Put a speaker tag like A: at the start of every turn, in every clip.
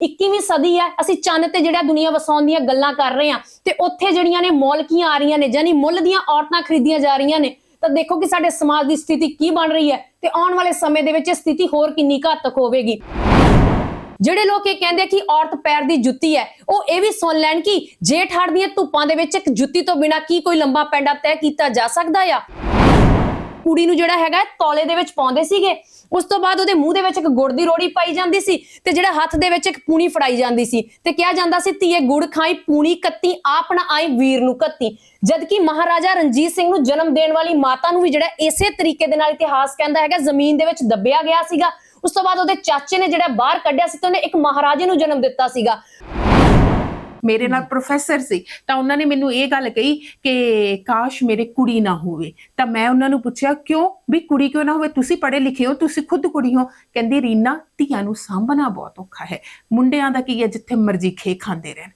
A: 21ਵੀਂ ਸਦੀ ਹੈ, ਅਸੀਂ ਚੰਨ ਤੇ ਜਿਹੜਾ ਦੁਨੀਆ ਵਸਾਉਣ ਦੀਆਂ ਗੱਲਾਂ ਕਰ ਰਹੇ ਹਾਂ ਤੇ ਉੱਥੇ ਜਿਹੜੀਆਂ ਨੇ ਮੌਲਕੀਆਂ ਆ ਰਹੀਆਂ ਨੇ ਜਾਨੀ ਮੁੱਲ ਦੀਆਂ ਔਰਤਾਂ ਖਰੀਦੀਆਂ ਜਾ ਰਹੀਆਂ ਨੇ, ਤਾਂ ਦੇਖੋ ਕਿ ਸਾਡੇ ਸਮਾਜ ਦੀ ਸਥਿਤੀ ਕੀ ਬਣ ਰਹੀ ਹੈ ਤੇ ਆਉਣ ਵਾਲੇ ਸਮੇਂ ਦੇ ਵਿੱਚ ਇਹ ਸਥਿਤੀ ਹੋਰ ਕਿੰਨੀ ਘਾਤਕ ਹੋਵੇਗੀ। ਜਿਹੜੇ ਲੋਕ ਇਹ ਕਹਿੰਦੇ ਕਿ ਔਰਤ ਪੈਰ ਦੀ ਜੁੱਤੀ ਹੈ, ਉਹ ਇਹ ਵੀ ਸੁਣ ਲੈਣ ਕਿ ਜੇਠ ਹਾੜ ਦੀਆਂ ਧੁੱਪਾਂ ਦੇ ਵਿੱਚ ਇੱਕ ਜੁੱਤੀ ਤੋਂ ਬਿਨਾ ਕੀ ਕੋਈ ਲੰਬਾ ਪੈਂਡਾ ਤੈਅ ਕੀਤਾ ਜਾ ਸਕਦਾ ਆ? ਕੁੜੀ ਨੂੰ ਜਿਹੜਾ ਹੈਗਾ, ਤੌਲੇ ਦੇ ਵਿੱਚ ਪਾਉਂਦੇ ਸੀਗੇ ਉਸ ਤੋਂ ਬਾਅਦ ਉਹਦੇ ਮੂੰਹ ਦੇ ਵਿੱਚ ਇੱਕ ਗੁੜ ਦੀ ਰੋੜੀ ਪਾਈ ਜਾਂਦੀ ਸੀ ਤੇ ਜਿਹੜਾ ਹੱਥ ਦੇ ਵਿੱਚ ਇੱਕ ਪੂਣੀ ਫੜਾਈ ਜਾਂਦੀ ਸੀ ਤੇ ਕਿਹਾ ਜਾਂਦਾ ਸੀ, ਧੀਏ, ਗੁੜ ਖਾਈ, ਪੂਣੀ ਕੱਤੀ ਆਪਣਾ ਆਈ, ਵੀਰ ਨੂੰ ਕੱਤੀ। ਜਦਕਿ ਮਹਾਰਾਜਾ ਰਣਜੀਤ ਸਿੰਘ ਨੂੰ ਜਨਮ ਦੇਣ ਵਾਲੀ ਮਾਤਾ ਨੂੰ ਵੀ ਜਿਹੜਾ ਇਸੇ ਤਰੀਕੇ ਦੇ ਨਾਲ ਇਤਿਹਾਸ ਕਹਿੰਦਾ ਹੈਗਾ, ਜ਼ਮੀਨ ਦੇ ਵਿੱਚ ਦੱਬਿਆ ਗਿਆ ਸੀਗਾ। ਉਸ ਤੋਂ ਬਾਅਦ ਉਹਦੇ ਚਾਚੇ ਨੇ ਜਿਹੜਾ ਬਾਹਰ ਕੱਢਿਆ ਸੀ ਤੇ ਉਹਨੇ ਇੱਕ ਮਹਾਰਾਜੇ ਨੂੰ ਜਨਮ ਦਿੱਤਾ ਸੀਗਾ।
B: ਮੇਰੇ ਨਾਲ ਪ੍ਰੋਫੈਸਰ ਸੀ ਤਾਂ ਉਹਨਾਂ ਨੇ ਮੈਨੂੰ ਇਹ ਗੱਲ ਕਹੀ ਕਿ ਕਾਸ਼ ਮੇਰੇ ਕੁੜੀ ਨਾ ਹੋਵੇ। ਤਾਂ ਮੈਂ ਉਹਨਾਂ ਨੂੰ ਪੁੱਛਿਆ ਕਿਉਂ? ਵੀ ਕੁੜੀ ਕਿਉਂ ਨਾ ਹੋਵੇ? ਤੁਸੀਂ ਪੜ੍ਹੇ ਲਿਖੇ ਹੋ ਤੁਸੀਂ ਖੁਦ ਕੁੜੀ ਹੋ। ਕਹਿੰਦੀ ਰੀਨਾ ਧੀਆਂ ਨੂੰ ਸਾਂਭਣਾ ਬਹੁਤ ਔਖਾ ਹੈ। ਮੁੰਡਿਆਂ ਦਾ ਕੀ ਹੈ ਜਿੱਥੇ ਮਰਜ਼ੀ ਖੇ ਖਾਂਦੇ ਰਹਿਣ?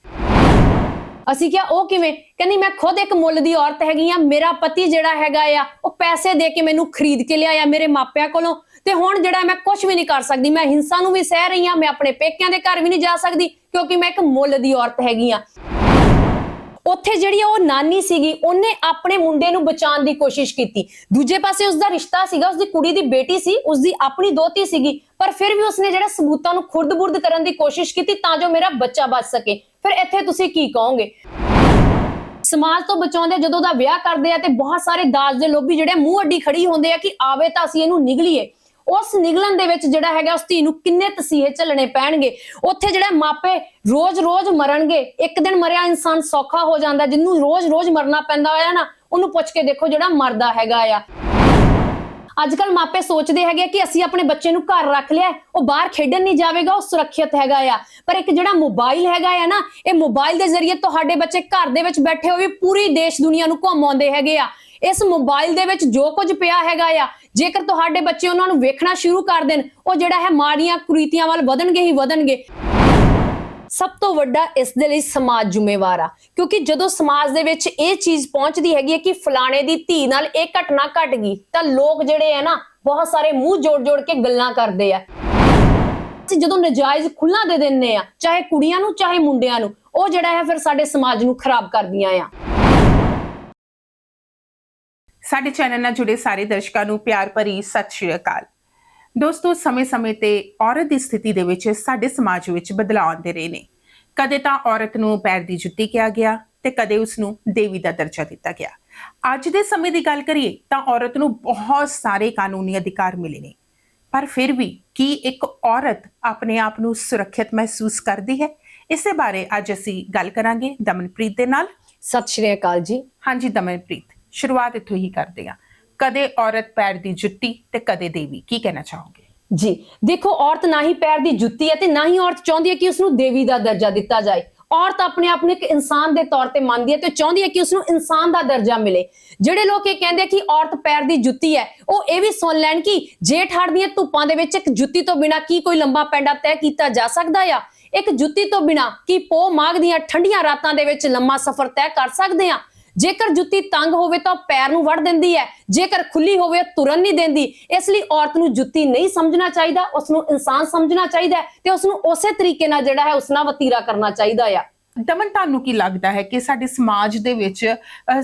A: ਅਸੀਂ ਕਿਹਾ ਉਹ ਕਿਵੇਂ? ਕਹਿੰਦੀ ਮੈਂ ਖੁਦ ਇੱਕ ਮੁੱਲ ਦੀ ਔਰਤ ਹੈਗੀ ਆ ਮੇਰਾ ਪਤੀ ਜਿਹੜਾ ਹੈਗਾ ਆ ਉਹ ਪੈਸੇ ਦੇ ਕੇ ਮੈਨੂੰ ਖਰੀਦ ਕੇ ਲਿਆਇਆ ਮੇਰੇ ਮਾਪਿਆਂ ਕੋਲੋਂ। ਤੇ ਹੁਣ ਜਿਹੜਾ ਮੈਂ ਕੁਝ ਵੀ ਨਹੀਂ ਕਰ ਸਕਦੀ, ਮੈਂ ਹਿੰਸਾ ਨੂੰ ਵੀ ਸਹਿ ਰਹੀ ਹਾਂ, ਮੈਂ ਆਪਣੇ ਪੇਕਿਆਂ ਦੇ ਘਰ ਵੀ ਨਹੀਂ ਜਾ ਸਕਦੀ, ਕਿਉਂਕਿ ਮੈਂ ਇੱਕ ਮੁੱਲ ਦੀ ਔਰਤ ਹੈਗੀ ਆ ਉੱਥੇ ਜਿਹੜੀ ਉਹ ਨਾਨੀ ਸੀਗੀ, ਉਹਨੇ ਆਪਣੇ ਮੁੰਡੇ ਨੂੰ ਬਚਾਉਣ ਦੀ ਕੋਸ਼ਿਸ਼ ਕੀਤੀ। ਦੂਜੇ ਪਾਸੇ ਉਸਦਾ ਰਿਸ਼ਤਾ ਸੀਗਾ, ਉਸਦੀ ਕੁੜੀ ਦੀ ਬੇਟੀ ਸੀ, ਉਸਦੀ ਆਪਣੀ ਦੋਤੀ ਸੀਗੀ, ਪਰ ਫਿਰ ਵੀ ਉਸਨੇ ਜਿਹੜਾ ਸਬੂਤਾਂ ਨੂੰ ਖੁਰਦ-ਬੁਰਦ ਕਰਨ ਦੀ ਕੋਸ਼ਿਸ਼ ਕੀਤੀ ਤਾਂ ਜੋ ਮੇਰਾ ਬੱਚਾ ਬਚ ਸਕੇ। ਫਿਰ ਇੱਥੇ ਤੁਸੀਂ ਕੀ ਕਹੋਗੇ? ਸਮਾਜ ਤੋਂ ਬਚਾਉਂਦੇ ਜਦੋਂ ਦਾ ਵਿਆਹ ਕਰਦੇ ਆ ਤੇ ਬਹੁਤ ਸਾਰੇ ਦਾਜ ਦੇ ਲੋਭੀ ਜਿਹੜੇ ਮੂੰਹ ਅੱਡੀ ਖੜੀ ਹੁੰਦੇ ਆ ਕਿ ਆਵੇ ਤਾਂ ਅਸੀਂ ਇਹਨੂੰ ਨਿਗਲੀਏ। ਉਸ ਨਿਗਲਣ ਦੇ ਵਿੱਚ ਜਿਹੜਾ ਹੈਗਾ ਉਸ ਧੀ ਨੂੰ ਕਿੰਨੇ ਤਸੀਹੇ ਝੱਲਣੇ ਪੈਣਗੇ? ਉੱਥੇ ਜਿਹੜਾ ਮਾਪੇ ਰੋਜ਼-ਰੋਜ਼ ਮਰਨਗੇ, ਇੱਕ ਦਿਨ ਮਰਿਆ ਇਨਸਾਨ ਸੌਖਾ ਹੋ ਜਾਂਦਾ, ਜਿਹਨੂੰ ਰੋਜ਼-ਰੋਜ਼ ਮਰਨਾ ਪੈਂਦਾ ਹੋਇਆ ਨਾ, ਉਹਨੂੰ ਪੁੱਛ ਕੇ ਦੇਖੋ ਜਿਹੜਾ ਮਰਦਾ ਹੈਗਾ ਆ। ਅੱਜ ਕੱਲ ਮਾਪੇ ਸੋਚਦੇ ਹੈਗੇ ਕਿ ਅਸੀਂ ਆਪਣੇ ਬੱਚੇ ਨੂੰ ਘਰ ਰੱਖ ਲਿਆ, ਉਹ ਬਾਹਰ ਖੇਡਣ ਨਹੀਂ ਜਾਵੇਗਾ, ਉਹ ਸੁਰੱਖਿਅਤ ਹੈਗਾ ਆ। ਪਰ ਇੱਕ ਜਿਹੜਾ ਮੋਬਾਈਲ ਹੈਗਾ ਆ ਨਾ, ਇਹ ਮੋਬਾਈਲ ਦੇ ਜ਼ਰੀਏ ਤੁਹਾਡੇ ਬੱਚੇ ਘਰ ਦੇ ਵਿੱਚ ਬੈਠੇ ਹੋਏ ਪੂਰੀ ਦੇਸ਼ ਦੁਨੀਆ ਨੂੰ ਘੁੰਮਾਉਂਦੇ ਹੈਗੇ ਆ। ਇਸ ਮੋਬਾਈਲ ਦੇ ਵਿੱਚ ਜੋ ਕੁਝ ਪਿਆ ਹੈਗਾ ਆ ਜੇਕਰ ਤੁਹਾਡੇ ਬੱਚੇ ਉਹਨਾਂ ਨੂੰ ਵੇਖਣਾ ਸ਼ੁਰੂ ਕਰ ਦੇਣ, ਉਹ ਜਿਹੜਾ ਹੈ ਮਾੜੀਆਂ ਕੁਰੀਤੀਆਂ ਵੱਲ ਵਧਣਗੇ ਹੀ ਵਧਣਗੇ। ਸਭ ਤੋਂ ਵੱਡਾ ਇਸ ਦੇ ਲਈ ਸਮਾਜ ਜ਼ਿੰਮੇਵਾਰ ਆ, ਕਿਉਂਕਿ ਜਦੋਂ ਸਮਾਜ ਦੇ ਵਿੱਚ ਇਹ ਚੀਜ਼ ਪਹੁੰਚਦੀ ਹੈਗੀ ਹੈ ਕਿ ਫਲਾਣੇ ਦੀ ਧੀ ਨਾਲ ਇਹ ਘਟਨਾ ਘਟ ਗਈ, ਤਾਂ ਲੋਕ ਜਿਹੜੇ ਆ ਨਾ, ਬਹੁਤ ਸਾਰੇ ਮੂੰਹ ਜੋੜ-ਜੋੜ ਕੇ ਗੱਲਾਂ ਕਰਦੇ ਆ। ਜਦੋਂ ਨਜਾਇਜ਼ ਖੁੱਲਾ ਦੇ ਦਿੰਨੇ ਆ, ਚਾਹੇ ਕੁੜੀਆਂ ਨੂੰ, ਚਾਹੇ ਮੁੰਡਿਆਂ ਨੂੰ, ਉਹ ਜਿਹੜਾ ਹੈ ਫਿਰ ਸਾਡੇ ਸਮਾਜ ਨੂੰ ਖਰਾਬ ਕਰਦੀਆਂ ਆ।
B: ਸਾਡੇ ਚੈਨਲ ਨਾਲ ਜੁੜੇ ਸਾਰੇ ਦਰਸ਼ਕਾਂ ਨੂੰ ਪਿਆਰ ਭਰੀ ਸਤਿ ਸ਼੍ਰੀ ਅਕਾਲ। ਦੋਸਤੋ ਸਮੇਂ-ਸਮੇਂ ਤੇ ਔਰਤ ਦੀ ਸਥਿਤੀ ਦੇ ਵਿੱਚ ਸਾਡੇ ਸਮਾਜ ਵਿੱਚ ਬਦਲਾਅ ਆਉਂਦੇ ਰਹੇ ਨੇ। ਕਦੇ ਤਾਂ ਔਰਤ ਨੂੰ ਪੈਰ ਦੀ ਜੁੱਤੀ ਕਿਹਾ ਗਿਆ ਤੇ ਕਦੇ ਉਸ ਨੂੰ ਦੇਵੀ ਦਾ ਦਰਜਾ ਦਿੱਤਾ ਗਿਆ। ਅੱਜ ਦੇ ਸਮੇਂ ਦੀ ਗੱਲ ਕਰੀਏ ਤਾਂ ਔਰਤ ਨੂੰ ਬਹੁਤ ਸਾਰੇ ਕਾਨੂੰਨੀ ਅਧਿਕਾਰ ਮਿਲੇ ਨੇ। ਪਰ ਫਿਰ ਵੀ ਕੀ ਇੱਕ ਔਰਤ ਆਪਣੇ ਆਪ ਨੂੰ ਸੁਰੱਖਿਅਤ ਮਹਿਸੂਸ ਕਰਦੀ ਹੈ? ਇਸੇ ਬਾਰੇ ਅੱਜ ਅਸੀਂ ਗੱਲ ਕਰਾਂਗੇ ਦਮਨਪ੍ਰੀਤ ਦੇ ਨਾਲ।
A: ਸਤਿ ਸ਼੍ਰੀ ਅਕਾਲ ਜੀ।
B: ਹਾਂਜੀ ਦਮਨਪ੍ਰੀਤ। ਸ਼ੁਰੂਆਤ ਇੱਥੋਂ ਹੀ ਕਰਦੇ ਹਾਂ। ਕਦੇ ਔਰਤ ਪੈਰ ਦੀ ਜੁੱਤੀ ਤੇ ਕਦੇ ਦੇਵੀ। ਕੀ ਕਹਿਣਾ ਚਾਹੋਗੇ?
A: ਜੀ, ਦੇਖੋ, ਔਰਤ ਨਾ ਹੀ ਪੈਰ ਦੀ ਜੁੱਤੀ ਹੈ ਤੇ ਨਾ ਹੀ ਔਰਤ ਚਾਹੁੰਦੀ ਹੈ ਕਿ ਉਸ ਨੂੰ ਦੇਵੀ ਦਾ ਦਰਜਾ ਦਿੱਤਾ ਜਾਏ। ਔਰਤ ਆਪਣੇ ਆਪ ਨੂੰ ਇੱਕ ਇਨਸਾਨ ਦੇ ਤੌਰ ਤੇ ਮੰਨਦੀ ਹੈ ਤੇ ਚਾਹੁੰਦੀ ਹੈ ਕਿ ਉਸ ਨੂੰ ਇਨਸਾਨ ਦਾ ਦਰਜਾ ਮਿਲੇ। ਜਿਹੜੇ ਲੋਕ ਇਹ ਕਹਿੰਦੇ ਕਿ ਔਰਤ ਪੈਰ ਦੀ ਜੁੱਤੀ ਹੈ, ਉਹ ਇਹ ਵੀ ਸੁਣ ਲੈਣ ਕਿ ਜੇਠ ਹਾੜ ਦੀਆਂ ਧੁੱਪਾਂ ਦੇ ਵਿੱਚ ਇੱਕ ਜੁੱਤੀ ਤੋਂ ਬਿਨਾ ਕੀ ਕੋਈ ਲੰਬਾ ਪੈਂਡਾ ਤੈਅ ਕੀਤਾ ਜਾ ਸਕਦਾ ਆ? ਇੱਕ ਜੁੱਤੀ ਤੋਂ ਬਿਨਾ ਕੀ ਪੋ ਮਾਘ ਦੀਆਂ ਠੰਡੀਆਂ ਰਾਤਾਂ ਦੇ ਵਿੱਚ ਲੰਮਾ ਸਫ਼ਰ ਤੈਅ ਕਰ ਸਕਦੇ ਆ ਜੇਕਰ ਜੁੱਤੀ ਤੰਗ ਹੋਵੇ ਤਾਂ ਪੈਰ ਨੂੰ ਵੜ ਦਿੰਦੀ ਹੈ, ਜੇਕਰ ਖੁੱਲੀ ਹੋਵੇ ਤੁਰਨ ਨਹੀਂ ਦਿੰਦੀ। ਇਸ ਲਈ ਔਰਤ ਨੂੰ ਜੁੱਤੀ ਨਹੀਂ ਸਮਝਣਾ ਚਾਹੀਦਾ ਉਸ ਨੂੰ ਇਨਸਾਨ ਸਮਝਣਾ ਚਾਹੀਦਾ ਤੇ ਉਸ ਨੂੰ ਉਸੇ ਤਰੀਕੇ ਨਾਲ ਜਿਹੜਾ ਹੈ ਉਸ ਨਾਲ ਵਤੀਰਾ ਕਰਨਾ ਚਾਹੀਦਾ ਆ।
B: ਦਮਨ, ਤੁਹਾਨੂੰ ਕੀ ਲੱਗਦਾ ਹੈ ਕਿ ਸਾਡੇ ਸਮਾਜ ਦੇ ਵਿੱਚ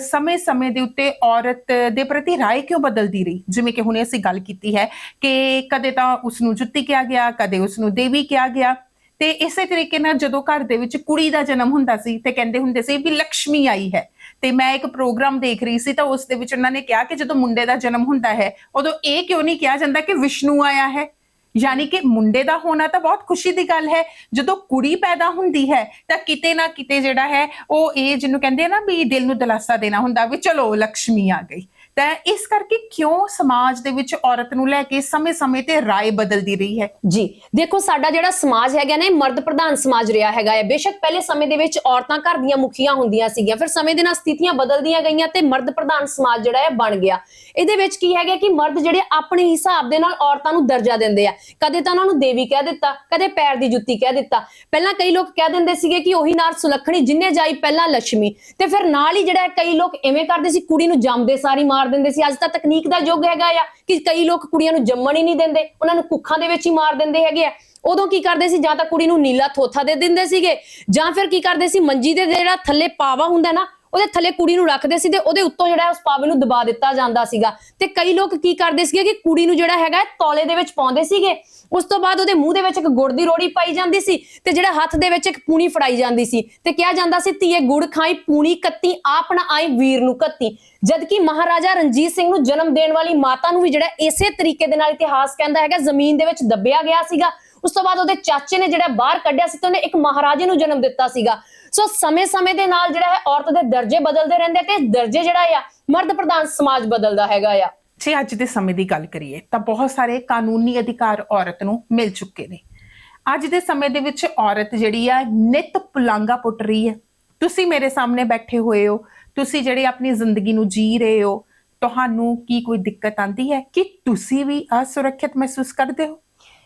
B: ਸਮੇਂ-ਸਮੇਂ ਦੇ ਉੱਤੇ ਔਰਤ ਦੇ ਪ੍ਰਤੀ رائے ਕਿਉਂ ਬਦਲਦੀ ਰਹੀ? ਜਿਵੇਂ ਕਿ ਹੁਣੇ ਅਸੀਂ ਗੱਲ ਕੀਤੀ ਹੈ ਕਿ ਕਦੇ ਤਾਂ ਉਸ ਨੂੰ ਜੁੱਤੀ ਕਿਹਾ ਗਿਆ, ਕਦੇ ਉਸ ਨੂੰ ਦੇਵੀ ਕਿਹਾ ਗਿਆ। ਤੇ ਇਸੇ ਤਰੀਕੇ ਨਾਲ ਜਦੋਂ ਘਰ ਦੇ ਵਿੱਚ ਕੁੜੀ ਦਾ ਜਨਮ ਹੁੰਦਾ ਸੀ ਤੇ ਕਹਿੰਦੇ ਹੁੰਦੇ ਸੀ ਵੀ ਲక్ష్ਮੀ ਆਈ ਹੈ ਤੇ ਮੈਂ ਇੱਕ ਪ੍ਰੋਗਰਾਮ ਦੇਖ ਰਹੀ ਸੀ ਤਾਂ ਉਸ ਦੇ ਵਿੱਚ ਉਹਨਾਂ ਨੇ ਕਿਹਾ ਕਿ ਜਦੋਂ ਮੁੰਡੇ ਦਾ ਜਨਮ ਹੁੰਦਾ ਹੈ, ਉਦੋਂ ਇਹ ਕਿਉਂ ਨਹੀਂ ਕਿਹਾ ਜਾਂਦਾ ਕਿ ਵਿਸ਼ਨੂੰ ਆਇਆ ਹੈ? ਯਾਨੀ ਕਿ ਮੁੰਡੇ ਦਾ ਹੋਣਾ ਤਾਂ ਬਹੁਤ ਖੁਸ਼ੀ ਦੀ ਗੱਲ ਹੈ, ਜਦੋਂ ਕੁੜੀ ਪੈਦਾ ਹੁੰਦੀ ਹੈ ਤਾਂ ਕਿਤੇ ਨਾ ਕਿਤੇ ਜਿਹੜਾ ਹੈ, ਉਹ ਇਹ ਜਿਹਨੂੰ ਕਹਿੰਦੇ ਆ ਨਾ ਵੀ ਦਿਲ ਨੂੰ ਦਿਲਾਸਾ ਦੇਣਾ ਹੁੰਦਾ ਵੀ ਚਲੋ ਲక్ష్ਮੀ ਆ ਗਈ। ਤਾਂ ਇਸ ਕਰਕੇ ਕਿਉਂ ਸਮਾਜ ਦੇ ਵਿੱਚ ਔਰਤ ਨੂੰ ਲੈ ਕੇ ਸਮੇਂ-ਸਮੇਂ ਤੇ رائے ਬਦਲਦੀ ਰਹੀ ਹੈ?
A: ਜੀ, ਦੇਖੋ, ਸਾਡਾ ਜਿਹੜਾ ਸਮਾਜ ਹੈਗਾ ਨਾ, ਇਹ ਮਰਦ ਪ੍ਰਧਾਨ ਸਮਾਜ ਰਿਹਾ ਹੈਗਾ ਹੈ। ਬੇਸ਼ੱਕ ਪਹਿਲੇ ਸਮੇਂ ਦੇ ਵਿੱਚ ਔਰਤਾਂ ਘਰ ਦੀਆਂ ਮੁਖੀਆਂ ਹੁੰਦੀਆਂ ਸੀਗੀਆਂ, ਫਿਰ ਸਮੇਂ ਦੇ ਨਾਲ ਸਥਿਤੀਆਂ ਬਦਲਦੀਆਂ ਗਈਆਂ ਤੇ ਮਰਦ ਪ੍ਰਧਾਨ ਸਮਾਜ ਜਿਹੜਾ ਹੈ, ਬਣ ਗਿਆ। ਇਹਦੇ ਵਿੱਚ ਕੀ ਹੈਗਾ ਕਿ ਮਰਦ ਜਿਹੜੇ ਆਪਣੇ ਹਿਸਾਬ ਦੇ ਨਾਲ ਔਰਤਾਂ ਨੂੰ ਦਰਜਾ ਦਿੰਦੇ ਆ। ਕਦੇ ਤਾਂ ਉਹਨਾਂ ਨੂੰ ਦੇਵੀ ਕਹਿ ਦਿੱਤਾ, ਕਦੇ ਪੈਰ ਦੀ ਜੁੱਤੀ ਕਹਿ ਦਿੱਤਾ। ਪਹਿਲਾਂ ਕਈ ਲੋਕ ਕਹਿ ਦਿੰਦੇ ਸੀਗੇ ਕਿ ਉਹੀ ਨਾਰ ਸੁਲੱਖਣੀ ਜਿੰਨੇ ਜਾਈ ਪਹਿਲਾਂ ਲక్ష్ਮੀ ਤੇ ਫਿਰ ਨਾਲ ਹੀ ਜਿਹੜਾ ਕਈ ਲੋਕ ਐਵੇਂ ਕਰਦੇ ਸੀ, ਕੁੜੀ ਨੂੰ ਜੰਮਦੇ ਸਾਰੀ ਮਾਰ ਦਿੰਦੇ ਸੀ। ਅੱਜ ਤਾਂ ਤਕਨੀਕ ਦਾ ਯੁੱਗ ਹੈਗਾ ਆ ਕਿ ਕਈ ਲੋਕ ਕੁੜੀਆਂ ਨੂੰ ਜੰਮਣ ਹੀ ਨਹੀਂ ਦਿੰਦੇ। ਉਹਨਾਂ ਨੂੰ ਕੁੱਖਾਂ ਦੇ ਵਿੱਚ ਹੀ ਮਾਰ ਦਿੰਦੇ ਹੈਗੇ ਆ। ਉਦੋਂ ਕੀ ਕਰਦੇ ਸੀ? ਜਾਂ ਤਾਂ ਕੁੜੀ ਨੂੰ ਨੀਲਾ ਥੋਥਾ ਦੇ ਦਿੰਦੇ ਸੀਗੇ, ਜਾਂ ਫਿਰ ਕੀ ਕਰਦੇ ਸੀ? ਮੰਜੀ ਦੇ ਜਿਹੜਾ ਥੱਲੇ ਪਾਵਾ ਹੁੰਦਾ ਨਾ, ਉਹਦੇ ਥੱਲੇ ਕੁੜੀ ਨੂੰ ਰੱਖਦੇ ਸੀ ਤੇ ਉਹਦੇ ਉੱਤੋਂ ਜਿਹੜਾ ਉਸ ਪਾਵੇ ਨੂੰ ਦਬਾ ਦਿੱਤਾ ਜਾਂਦਾ ਸੀਗਾ। ਤੇ ਕਈ ਲੋਕ ਕੀ ਕਰਦੇ ਸੀਗੇ ਕਿ ਕੁੜੀ ਨੂੰ ਜਿਹੜਾ ਹੈਗਾ, ਤੌਲੇ ਦੇ ਵਿੱਚ ਪਾਉਂਦੇ ਸੀਗੇ। ਉਸ ਤੋਂ ਬਾਅਦ ਉਹਦੇ ਮੂੰਹ ਦੇ ਵਿੱਚ ਇੱਕ ਗੁੜ ਦੀ ਰੋੜੀ ਪਾਈ ਜਾਂਦੀ ਸੀ ਤੇ ਜਿਹੜਾ ਹੱਥ ਦੇ ਵਿੱਚ ਇੱਕ ਪੂਣੀ ਫੜਾਈ ਜਾਂਦੀ ਸੀ ਤੇ ਕਿਹਾ ਜਾਂਦਾ ਸੀ ਧੀਏ ਗੁੜ ਖਾਈ, ਪੂਣੀ ਕੱਤੀ ਆਪਣਾ ਆਈ ਵੀਰ ਨੂੰ ਕੱਤੀ। ਜਦਕਿ ਮਹਾਰਾਜਾ ਰਣਜੀਤ ਸਿੰਘ ਨੂੰ ਜਨਮ ਦੇਣ ਵਾਲੀ ਮਾਤਾ ਨੂੰ ਵੀ ਜਿਹੜਾ ਇਸੇ ਤਰੀਕੇ ਦੇ ਨਾਲ ਇਤਿਹਾਸ ਕਹਿੰਦਾ ਹੈਗਾ, ਜ਼ਮੀਨ ਦੇ ਵਿੱਚ ਦੱਬਿਆ ਗਿਆ ਸੀਗਾ। ਉਸ ਤੋਂ ਬਾਅਦ ਉਹਦੇ ਚਾਚੇ ਨੇ ਜਿਹੜਾ ਬਾਹਰ ਕੱਢਿਆ ਸੀ ਤੇ ਉਹਨੇ ਇੱਕ ਮਹਾਰਾਜੇ ਨੂੰ ਜਨਮ ਦਿੱਤਾ ਸੀਗਾ। ਸੋ ਸਮੇਂ-ਸਮੇਂ ਦੇ ਨਾਲ ਜਿਹੜਾ ਹੈ ਔਰਤ ਦੇ ਦਰਜੇ ਬਦਲਦੇ ਰਹਿੰਦੇ ਤੇ ਦਰਜੇ ਜਿਹੜਾ ਆ, ਮਰਦ ਪ੍ਰਧਾਨ ਸਮਾਜ ਬਦਲਦਾ ਹੈਗਾ ਆ।
B: ਜੇ ਅੱਜ ਦੇ ਸਮੇਂ ਦੀ ਗੱਲ ਕਰੀਏ, ਤਾਂ ਬਹੁਤ ਸਾਰੇ ਕਾਨੂੰਨੀ ਅਧਿਕਾਰ ਔਰਤ ਨੂੰ ਮਿਲ ਚੁੱਕੇ ਨੇ। ਅੱਜ ਦੇ ਸਮੇਂ ਦੇ ਵਿੱਚ ਔਰਤ ਜਿਹੜੀ ਆ, ਨਿਤ ਪੁਲਾਂਗਾ ਪੁੱਟ ਰਹੀ ਹੈ। ਤੁਸੀਂ ਮੇਰੇ ਸਾਹਮਣੇ ਬੈਠੇ ਹੋਏ ਹੋ, ਤੁਸੀਂ ਜਿਹੜੇ ਆਪਣੀ ਜ਼ਿੰਦਗੀ ਨੂੰ ਜੀ ਰਹੇ ਹੋ, ਤੁਹਾਨੂੰ ਕੀ ਕੋਈ ਦਿੱਕਤ ਆਂਦੀ ਹੈ ਕਿ ਤੁਸੀਂ ਵੀ ਅਸੁਰੱਖਿਅਤ ਮਹਿਸੂਸ ਕਰਦੇ ਹੋ?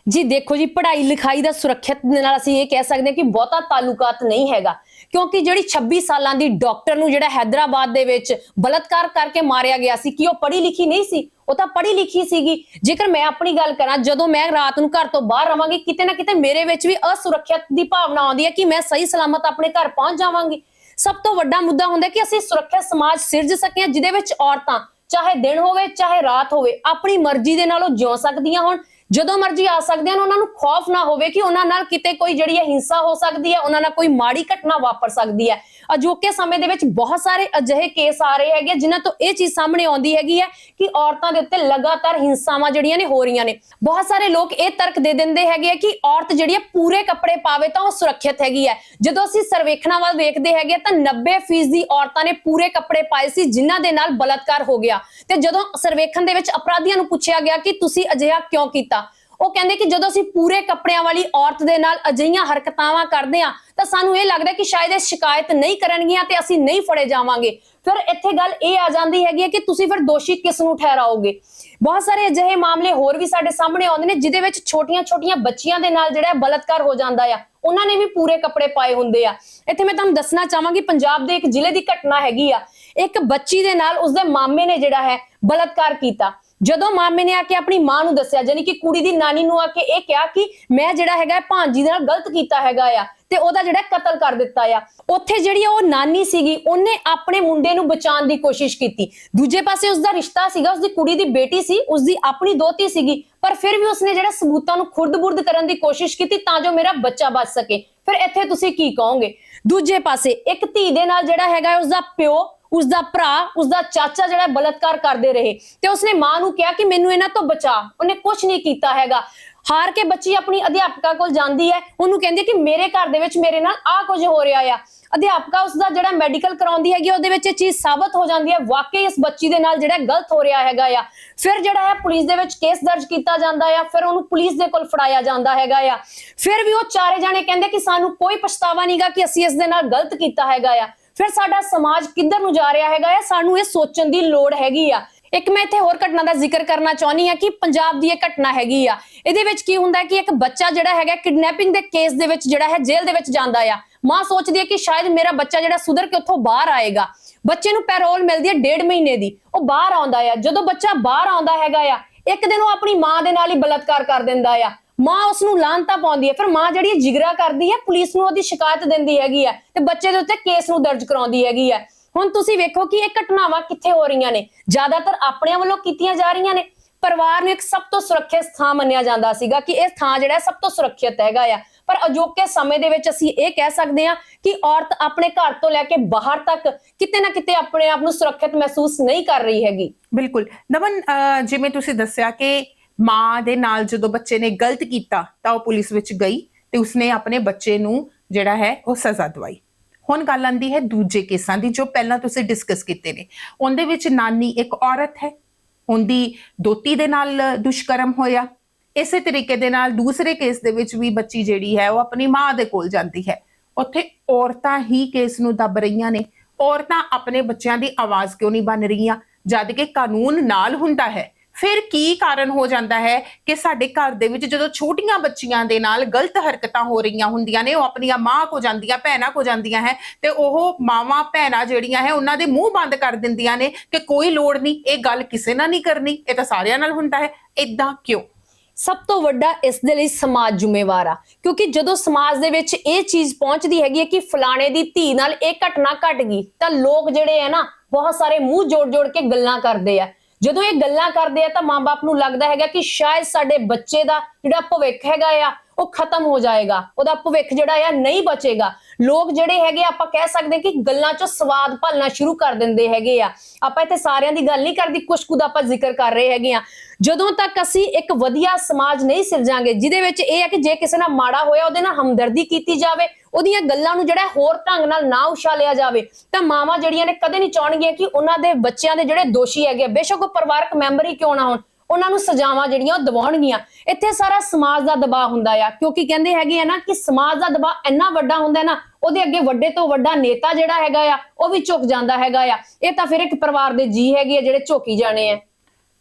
A: ਜੀ ਦੇਖੋ ਜੀ ਪੜ੍ਹਾਈ ਲਿਖਾਈ ਦਾ ਸੁਰੱਖਿਅਤ ਦੇ ਨਾਲ ਅਸੀਂ ਇਹ ਕਹਿ ਸਕਦੇ ਹਾਂ ਕਿ ਬਹੁਤਾ ਤਾਲੁਕਾਤ ਨਹੀਂ ਹੈਗਾ। ਕਿਉਂਕਿ ਜਿਹੜੀ 26 ਸਾਲਾਂ ਦੀ ਡਾਕਟਰ ਨੂੰ ਜਿਹੜਾ ਹੈਦਰਾਬਾਦ ਦੇ ਵਿੱਚ ਬਲਤਕਾਰ ਕਰਕੇ ਮਾਰਿਆ ਗਿਆ ਸੀ, ਕਿ ਉਹ ਪੜ੍ਹੀ ਲਿਖੀ ਨਹੀਂ ਸੀ? ਉਹ ਤਾਂ ਪੜ੍ਹੀ ਲਿਖੀ ਸੀਗੀ। ਜੇਕਰ ਮੈਂ ਆਪਣੀ ਗੱਲ ਕਰਾਂ, ਜਦੋਂ ਮੈਂ ਰਾਤ ਨੂੰ ਘਰ ਤੋਂ ਬਾਹਰ ਰਵਾਂਗੀ ਕਿਤੇ ਨਾ ਕਿਤੇ ਮੇਰੇ ਵਿੱਚ ਵੀ ਅਸੁਰੱਖਿਅਤ ਦੀ ਭਾਵਨਾ ਆਉਂਦੀ ਹੈ ਕਿ ਮੈਂ ਸਹੀ ਸਲਾਮਤ ਆਪਣੇ ਘਰ ਪਹੁੰਚ ਜਾਵਾਂਗੀ। ਸਭ ਤੋਂ ਵੱਡਾ ਮੁੱਦਾ ਹੁੰਦਾ ਕਿ ਅਸੀਂ ਸੁਰੱਖਿਅਤ ਸਮਾਜ ਸਿਰਜ ਸਕੀਏ, ਜਿਹਦੇ ਵਿੱਚ ਔਰਤਾਂ ਚਾਹੇ ਦਿਨ ਹੋਵੇ, ਚਾਹੇ ਰਾਤ ਹੋਵੇ, ਆਪਣੀ ਮਰਜ਼ੀ ਦੇ ਨਾਲ ਉਹ ਜਿਉ ਸਕਦੀਆਂ ਹੋਣ। ਜਦੋਂ ਮਰਜ਼ੀ ਆ ਸਕਦੇ ਹਨ, ਉਹਨਾਂ ਨੂੰ ਖੌਫ ਨਾ ਹੋਵੇ ਕਿ ਉਹਨਾਂ ਨਾਲ ਕਿਤੇ ਕੋਈ ਜਿਹੜੀ ਹੈ ਹਿੰਸਾ ਹੋ ਸਕਦੀ ਹੈ, ਉਹਨਾਂ ਨਾਲ ਕੋਈ ਮਾੜੀ ਘਟਨਾ ਵਾਪਰ ਸਕਦੀ ਹੈ। ਅਜੋਕੇ ਸਮੇਂ ਦੇ ਵਿੱਚ ਬਹੁਤ ਸਾਰੇ ਅਜਿਹੇ ਕੇਸ ਆ ਰਹੇ ਹੈਗੇ ਜਿਨ੍ਹਾਂ ਤੋਂ ਇਹ ਚੀਜ਼ ਸਾਹਮਣੇ ਆਉਂਦੀ ਹੈਗੀ ਹੈ ਕਿ ਔਰਤਾਂ ਦੇ ਉੱਤੇ ਲਗਾਤਾਰ ਹਿੰਸਾਵਾਂ ਜਿਹੜੀਆਂ ਨੇ ਹੋ ਰਹੀਆਂ ਨੇ। ਬਹੁਤ ਸਾਰੇ ਲੋਕ ਇਹ ਤਰਕ ਦੇ ਦਿੰਦੇ ਹੈਗੇ ਆ ਕਿ ਔਰਤ ਜਿਹੜੀ ਹੈ ਪੂਰੇ ਕੱਪੜੇ ਪਾਵੇ ਤਾਂ ਉਹ ਸੁਰੱਖਿਅਤ ਹੈਗੀ ਹੈ। ਜਦੋਂ ਅਸੀਂ ਸਰਵੇਖਣਾਂ ਵੱਲ ਵੇਖਦੇ ਹੈਗੇ ਤਾਂ 90% ਦੀ ਔਰਤਾਂ ਨੇ ਪੂਰੇ ਕੱਪੜੇ ਪਾਏ ਸੀ, ਜਿਨ੍ਹਾਂ ਦੇ ਨਾਲ ਬਲਾਤਕਾਰ ਹੋ ਗਿਆ। ਤੇ ਜਦੋਂ ਸਰਵੇਖਣ ਦੇ ਵਿੱਚ ਅਪਰਾਧੀਆਂ ਨੂੰ ਪੁੱਛਿਆ ਗਿਆ ਕਿ ਤੁਸੀਂ ਅਜਿਹਾ ਕਿਉਂ ਕੀਤਾ ਉਹ ਕਹਿੰਦੇ ਕਿ ਜਦੋਂ ਅਸੀਂ ਪੂਰੇ ਕੱਪੜਿਆਂ ਵਾਲੀ ਔਰਤ ਦੇ ਨਾਲ ਅਜਿਹੀਆਂ ਹਰਕਤਾਵਾਂ ਕਰਦੇ ਆ ਤਾਂ ਸਾਨੂੰ ਇਹ ਲੱਗਦਾ ਕਿ ਸ਼ਾਇਦ ਇਹ ਸ਼ਿਕਾਇਤ ਨਹੀਂ ਕਰਨਗੀਆਂ ਤੇ ਅਸੀਂ ਨਹੀਂ ਫੜੇ ਜਾਵਾਂਗੇ। ਫਿਰ ਇੱਥੇ ਗੱਲ ਇਹ ਆ ਜਾਂਦੀ ਹੈਗੀ ਹੈ ਕਿ ਤੁਸੀਂ ਫਿਰ ਦੋਸ਼ੀ ਕਿਸ ਨੂੰ ਠਹਿਰਾਓਗੇ? ਬਹੁਤ ਸਾਰੇ ਅਜਿਹੇ ਮਾਮਲੇ ਹੋਰ ਵੀ ਸਾਡੇ ਸਾਹਮਣੇ ਆਉਂਦੇ ਨੇ ਜਿਦੇ ਵਿੱਚ ਛੋਟੀਆਂ-ਛੋਟੀਆਂ ਬੱਚੀਆਂ ਦੇ ਨਾਲ ਜਿਹੜਾ ਹੈ ਬਲਾਤਕਾਰ ਹੋ ਜਾਂਦਾ ਆ, ਉਹਨਾਂ ਨੇ ਵੀ ਪੂਰੇ ਕੱਪੜੇ ਪਾਏ ਹੁੰਦੇ ਆ। ਇੱਥੇ ਮੈਂ ਤੁਹਾਨੂੰ ਦੱਸਣਾ ਚਾਹਾਂਗੀ, ਪੰਜਾਬ ਦੇ ਇੱਕ ਜ਼ਿਲ੍ਹੇ ਦੀ ਘਟਨਾ ਹੈਗੀ ਆ। ਇੱਕ ਬੱਚੀ ਦੇ ਨਾਲ ਉਸਦੇ ਮਾਮੇ ਨੇ ਜਿਹੜਾ ਹੈ ਬਲਾਤਕਾਰ ਕੀਤਾ। ਜਦੋਂ ਮਾਮੇ ਨੇ ਆ ਕੇ ਆਪਣੀ ਮਾਂ ਨੂੰ ਦੱਸਿਆ ਜਾਨੀ ਕਿ ਕੁੜੀ ਦੀ ਨਾਨੀ ਨੂੰ ਆ ਕੇ ਇਹ ਕਿਹਾ ਕਿ ਮੈਂ ਜਿਹੜਾ ਹੈਗਾ ਭਾਂਜੀ ਦੇ ਨਾਲ ਗਲਤ ਕੀਤਾ ਹੈਗਾ ਆ ਤੇ ਉਹਦਾ ਜਿਹੜਾ ਕਤਲ ਕਰ ਦਿੱਤਾ ਆ। ਉੱਥੇ ਜਿਹੜੀ ਉਹ ਨਾਨੀ ਸੀਗੀ, ਉਹਨੇ ਆਪਣੇ ਮੁੰਡੇ ਨੂੰ ਬਚਾਉਣ ਦੀ ਕੋਸ਼ਿਸ਼ ਕੀਤੀ। ਦੂਜੇ ਪਾਸੇ ਉਸਦਾ ਰਿਸ਼ਤਾ ਸੀਗਾ, ਉਸਦੀ ਕੁੜੀ ਦੀ ਬੇਟੀ ਸੀ, ਉਸਦੀ ਆਪਣੀ ਦੋਤੀ ਸੀਗੀ, ਪਰ ਫਿਰ ਵੀ ਉਸਨੇ ਜਿਹੜਾ ਸਬੂਤਾਂ ਨੂੰ ਖੁਰਦ-ਬੁਰਦ ਕਰਨ ਦੀ ਕੋਸ਼ਿਸ਼ ਕੀਤੀ ਤਾਂ ਜੋ ਮੇਰਾ ਬੱਚਾ ਬਚ ਸਕੇ। ਫਿਰ ਇੱਥੇ ਤੁਸੀਂ ਕੀ ਕਹੋਗੇ? ਦੂਜੇ ਪਾਸੇ ਇੱਕ ਧੀ ਦੇ ਨਾਲ ਜਿਹੜਾ ਹੈਗਾ ਉਸਦਾ ਪਿਓ ਉਸਦਾ ਭਰਾ, ਉਸਦਾ ਚਾਚਾ ਜਿਹੜਾ ਬਲਤਕਾਰ ਕਰਦੇ ਰਹੇ ਤੇ ਉਸਨੇ ਮਾਂ ਨੂੰ ਕਿਹਾ ਕਿ ਮੈਨੂੰ ਇਹਨਾਂ ਤੋਂ ਬਚਾ। ਉਹਨੇ ਕੁਝ ਨਹੀਂ ਕੀਤਾ ਹੈਗਾ। ਹਾਰ ਕੇ ਬੱਚੀ ਆਪਣੀ ਅਧਿਆਪਕਾ ਕੋਲ ਜਾਂਦੀ ਹੈ। ਉਹਨੂੰ ਕਹਿੰਦੀ ਕਿ ਮੇਰੇ ਘਰ ਦੇ ਵਿੱਚ ਮੇਰੇ ਨਾਲ ਆ ਕੁਝ ਹੋ ਰਿਹਾ ਆ। ਅਧਿਆਪਕਾ ਉਸਦਾ ਜਿਹੜਾ ਮੈਡੀਕਲ ਕਰਾਉਂਦੀ ਹੈਗੀ, ਉਹਦੇ ਵਿੱਚ ਇਹ ਚੀਜ਼ ਸਾਬਤ ਹੋ ਜਾਂਦੀ ਹੈ। ਵਾਕਈ ਇਸ ਬੱਚੀ ਦੇ ਨਾਲ ਜਿਹੜਾ ਗਲਤ ਹੋ ਰਿਹਾ ਹੈਗਾ ਆ। ਫਿਰ ਜਿਹੜਾ ਹੈ ਪੁਲਿਸ ਦੇ ਵਿੱਚ ਕੇਸ ਦਰਜ ਕੀਤਾ ਜਾਂਦਾ ਆ। ਫਿਰ ਉਹਨੂੰ ਪੁਲਿਸ ਦੇ ਕੋਲ ਫੜਾਇਆ ਜਾਂਦਾ ਹੈਗਾ ਆ। ਫਿਰ ਵੀ ਉਹ ਚਾਰੇ ਜਾਣੇ ਕਹਿੰਦੇ ਕਿ ਸਾਨੂੰ ਕੋਈ ਪਛਤਾਵਾ ਨਹੀਂਗਾ ਕਿ ਅਸੀਂ ਇਸ ਦੇ ਨਾਲ ਗਲਤ ਕੀਤਾ ਹੈਗਾ ਆ। ਫਿਰ ਸਾਡਾ ਸਮਾਜ ਕਿੱਧਰ ਨੂੰ ਜਾ ਰਿਹਾ ਹੈਗਾ ਆ ਸਾਨੂੰ ਇਹ ਸੋਚਣ ਦੀ ਲੋੜ ਹੈਗੀ ਆ। ਇੱਕ ਮੈਂ ਇੱਥੇ ਹੋਰ ਘਟਨਾ ਦਾ ਜ਼ਿਕਰ ਕਰਨਾ ਚਾਹੁੰਦੀ ਆ ਕਿ ਪੰਜਾਬ ਦੀ ਇਹ ਘਟਨਾ ਹੈਗੀ ਆ। ਇਹਦੇ ਵਿੱਚ ਕੀ ਹੁੰਦਾ ਕਿ ਇੱਕ ਬੱਚਾ ਜਿਹੜਾ ਹੈਗਾ, ਕਿਡਨੈਪਿੰਗ ਦੇ ਕੇਸ ਦੇ ਵਿੱਚ ਜਿਹੜਾ ਹੈ, ਜੇਲ੍ਹ ਦੇ ਵਿੱਚ ਜਾਂਦਾ ਆ। ਮਾਂ ਸੋਚਦੀ ਹੈ ਕਿ ਸ਼ਾਇਦ ਮੇਰਾ ਬੱਚਾ ਜਿਹੜਾ ਸੁਧਰ ਕੇ ਉੱਥੋਂ ਬਾਹਰ ਆਏਗਾ। ਬੱਚੇ ਨੂੰ ਪੈਰੋਲ ਮਿਲਦੀ ਹੈ ਡੇਢ ਮਹੀਨੇ ਦੀ। ਉਹ ਬਾਹਰ ਆਉਂਦਾ ਆ। ਜਦੋਂ ਬੱਚਾ ਬਾਹਰ ਆਉਂਦਾ ਹੈਗਾ ਆ, ਇੱਕ ਦਿਨ ਉਹ ਆਪਣੀ ਮਾਂ ਦੇ ਨਾਲ ਹੀ ਬਲਾਤਕਾਰ ਕਰ ਦਿੰਦਾ ਆ। ਮਾਂ ਉਸ ਨੂੰ ਲਾਂਤਾ ਪਾਉਂਦੀ ਹੈ, ਫਿਰ ਮਾਂ ਜਿਹੜੀ ਜਿਗਰਾ ਕਰਦੀ ਹੈ, ਪੁਲਿਸ ਨੂੰ ਉਹਦੀ ਸ਼ਿਕਾਇਤ ਦਿੰਦੀ ਹੈਗੀ ਹੈ ਤੇ ਬੱਚੇ ਦੇ ਉੱਤੇ ਕੇਸ ਨੂੰ ਦਰਜ ਕਰਾਉਂਦੀ ਹੈਗੀ ਹੈ। ਹੁਣ ਤੁਸੀਂ ਵੇਖੋ ਕਿ ਇਹ ਘਟਨਾਵਾਂ ਕਿੱਥੇ ਹੋ ਰਹੀਆਂ ਨੇ। ਜ਼ਿਆਦਾਤਰ ਆਪਣਿਆਂ ਵੱਲੋਂ ਕੀਤੀਆਂ ਜਾ ਰਹੀਆਂ ਨੇ। ਪਰਿਵਾਰ ਨੂੰ ਇੱਕ ਸਭ ਤੋਂ ਸੁਰੱਖਿਅਤ ਥਾਂ ਮੰਨਿਆ ਜਾਂਦਾ ਸੀਗਾ ਕਿ ਇਹ ਥਾਂ ਜਿਹੜਾ ਸਭ ਤੋਂ ਸੁਰੱਖਿਅਤ ਹੈਗਾ ਆ। ਪਰ ਅਜੋਕੇ ਸਮੇਂ ਦੇ ਵਿੱਚ ਅਸੀਂ ਇਹ ਕਹਿ ਸਕਦੇ ਹਾਂ ਕਿ ਔਰਤ ਆਪਣੇ ਘਰ ਤੋਂ ਲੈ ਕੇ ਬਾਹਰ ਤੱਕ ਕਿਤੇ ਨਾ ਕਿਤੇ ਆਪਣੇ ਆਪ ਨੂੰ ਸੁਰੱਖਿਅਤ ਮਹਿਸੂਸ ਨਹੀਂ ਕਰ ਰਹੀ ਹੈਗੀ।
B: ਬਿਲਕੁਲ। ਨਮਨ ਜਿਵੇਂ ਤੁਸੀਂ ਦੱਸਿਆ ਕਿ ਮਾਂ ਦੇ ਨਾਲ ਜਦੋਂ ਬੱਚੇ ਨੇ ਗਲਤ ਕੀਤਾ, ਤਾਂ ਉਹ ਪੁਲਿਸ ਵਿੱਚ ਗਈ ਤੇ ਉਸਨੇ ਆਪਣੇ ਬੱਚੇ ਨੂੰ ਜਿਹੜਾ ਹੈ ਉਹ ਸਜ਼ਾ ਦਵਾਈ। ਹੁਣ ਗੱਲ ਆਂਦੀ ਹੈ ਦੂਜੇ ਕੇਸਾਂ ਦੀ ਜੋ ਪਹਿਲਾਂ ਤੁਸੀਂ ਡਿਸਕਸ ਕੀਤੇ ਨੇ। ਉਹਦੇ ਵਿੱਚ ਨਾਨੀ ਇੱਕ ਔਰਤ ਹੈ। ਉਹਦੀ ਦੋਤੀ ਦੇ ਨਾਲ ਦੁਸ਼ਕਰਮ ਹੋਇਆ। ਇਸੇ ਤਰੀਕੇ ਦੇ ਨਾਲ ਦੂਸਰੇ ਕੇਸ ਦੇ ਵਿੱਚ ਵੀ ਬੱਚੀ ਜਿਹੜੀ ਹੈ ਉਹ ਆਪਣੀ ਮਾਂ ਦੇ ਕੋਲ ਜਾਂਦੀ ਹੈ। ਉੱਥੇ ਔਰਤਾਂ ਹੀ ਕੇਸ ਨੂੰ ਦੱਬ ਰਹੀਆਂ ਨੇ। ਔਰਤਾਂ ਆਪਣੇ ਬੱਚਿਆਂ ਦੀ ਆਵਾਜ਼ ਕਿਉਂ ਨਹੀਂ ਬਣ ਰਹੀਆਂ? ਜਦ ਕਿ ਕਾਨੂੰਨ ਨਾਲ ਹੁੰਦਾ ਹੈ। ਫਿਰ ਕੀ ਕਾਰਨ ਹੋ ਜਾਂਦਾ ਹੈ ਕਿ ਸਾਡੇ ਘਰ ਦੇ ਵਿੱਚ ਜਦੋਂ ਛੋਟੀਆਂ ਬੱਚੀਆਂ ਦੇ ਨਾਲ ਗਲਤ ਹਰਕਤਾਂ ਹੋ ਰਹੀਆਂ ਹੁੰਦੀਆਂ ਨੇ, ਉਹ ਆਪਣੀਆਂ ਮਾਂ ਕੋ ਜਾਂਦੀਆਂ, ਭੈਣਾਂ ਕੋ ਜਾਂਦੀਆਂ ਹੈ ਤੇ ਉਹ ਮਾਵਾਂ, ਭੈਣਾਂ ਜਿਹੜੀਆਂ ਹੈ ਉਹਨਾਂ ਦੇ ਮੂੰਹ ਬੰਦ ਕਰ ਦਿੰਦੀਆਂ ਨੇ ਕਿ ਕੋਈ ਲੋੜ ਨਹੀਂ, ਇਹ ਗੱਲ ਕਿਸੇ ਨਾਲ ਨਹੀਂ ਕਰਨੀ, ਇਹ ਤਾਂ ਸਾਰਿਆਂ ਨਾਲ ਹੁੰਦਾ ਹੈ ਇਦਾਂ ਕਿਉਂ?
A: ਸਭ ਤੋਂ ਵੱਡਾ ਇਸ ਦੇ ਲਈ ਸਮਾਜ ਜ਼ਿੰਮੇਵਾਰ ਆ, ਕਿਉਂਕਿ ਜਦੋਂ ਸਮਾਜ ਦੇ ਵਿੱਚ ਇਹ ਚੀਜ਼ ਪਹੁੰਚਦੀ ਹੈਗੀ ਹੈ ਕਿ ਫਲਾਣੇ ਦੀ ਧੀ ਨਾਲ ਇਹ ਘਟਨਾ ਘਟ ਗਈ, ਤਾਂ ਲੋਕ ਜਿਹੜੇ ਆ ਨਾ ਬਹੁਤ ਸਾਰੇ ਮੂੰਹ ਜੋੜ-ਜੋੜ ਕੇ ਗੱਲਾਂ ਕਰਦੇ ਆ। ਜਦੋਂ ਇਹ ਗੱਲਾਂ ਕਰਦੇ ਆ ਤਾਂ ਮਾਪੇ ਨੂੰ ਲੱਗਦਾ ਹੈਗਾ ਕਿ ਸ਼ਾਇਦ ਸਾਡੇ ਬੱਚੇ ਦਾ ਜਿਹੜਾ ਭਵਿੱਖ ਹੈਗਾ ਆ ਉਹ ਖਤਮ ਹੋ ਜਾਏਗਾ। ਉਹਦਾ ਭਵਿੱਖ ਜਿਹੜਾ ਆ ਨਹੀਂ ਬਚੇਗਾ। ਲੋਕ ਜਿਹੜੇ ਹੈਗੇ ਆ, ਆਪਾਂ ਕਹਿ ਸਕਦੇ ਕਿ ਗੱਲਾਂ 'ਚੋਂ ਸਵਾਦ ਭਾਲਣਾ ਸ਼ੁਰੂ ਕਰ ਦਿੰਦੇ ਹੈਗੇ ਆ। ਆਪਾਂ ਇੱਥੇ ਸਾਰਿਆਂ ਦੀ ਗੱਲ ਨਹੀਂ ਕਰਦੀ ਕੁਝ ਕੁ ਦਾ ਆਪਾਂ ਜ਼ਿਕਰ ਕਰ ਰਹੇ ਹੈਗੇ ਆ। ਜਦੋਂ ਤੱਕ ਅਸੀਂ ਇੱਕ ਵਧੀਆ ਸਮਾਜ ਨਹੀਂ ਸਿਰਜਾਂਗੇ ਜਿਹਦੇ ਵਿੱਚ ਇਹ ਹੈ ਕਿ ਜੇ ਕਿਸੇ ਨਾਲ ਮਾੜਾ ਹੋਇਆ ਉਹਦੇ ਨਾਲ ਹਮਦਰਦੀ ਕੀਤੀ ਜਾਵੇ ਉਹਦੀਆਂ ਗੱਲਾਂ ਨੂੰ ਜਿਹੜਾ ਹੋਰ ਢੰਗ ਨਾਲ ਨਾ ਉਛਾਲਿਆ ਜਾਵੇ ਤਾਂ ਮਾਵਾਂ ਜਿਹੜੀਆਂ ਨੇ ਕਦੇ ਨਹੀਂ ਚਾਹਣਗੀਆਂ ਕਿ ਉਹਨਾਂ ਦੇ ਬੱਚਿਆਂ ਦੇ ਜਿਹੜੇ ਦੋਸ਼ੀ ਹੈਗੇ ਆ, ਬੇਸ਼ੱਕ ਉਹ ਪਰਿਵਾਰਕ ਮੈਂਬਰ ਹੀ ਕਿਉਂ ਨਾ ਹੋਣ। ਉਹਨਾਂ ਨੂੰ ਸਜ਼ਾਵਾਂ ਜਿਹੜੀਆਂ ਉਹ ਦਿਵਾਉਣਗੀਆਂ। ਇੱਥੇ ਸਾਰਾ ਸਮਾਜ ਦਾ ਦਬਾਅ ਹੁੰਦਾ ਆ, ਕਿਉਂਕਿ ਕਹਿੰਦੇ ਹੈਗੇ ਆ ਨਾ ਕਿ ਸਮਾਜ ਦਾ ਦਬਾਅ ਇੰਨਾ ਵੱਡਾ ਹੁੰਦਾ ਹੈ ਨਾ, ਉਹਦੇ ਅੱਗੇ ਵੱਡੇ ਤੋਂ ਵੱਡਾ ਨੇਤਾ ਜਿਹੜਾ ਹੈਗਾ ਆ, ਉਹ ਵੀ ਝੁਕ ਜਾਂਦਾ ਹੈਗਾ ਆ। ਇਹ ਤਾਂ ਫਿਰ ਇੱਕ ਪਰਿਵਾਰ ਦੇ ਜੀ ਹੈਗੇ ਆ ਜਿਹੜੇ ਝੁਕੀ ਜਾਣੇ ਆ।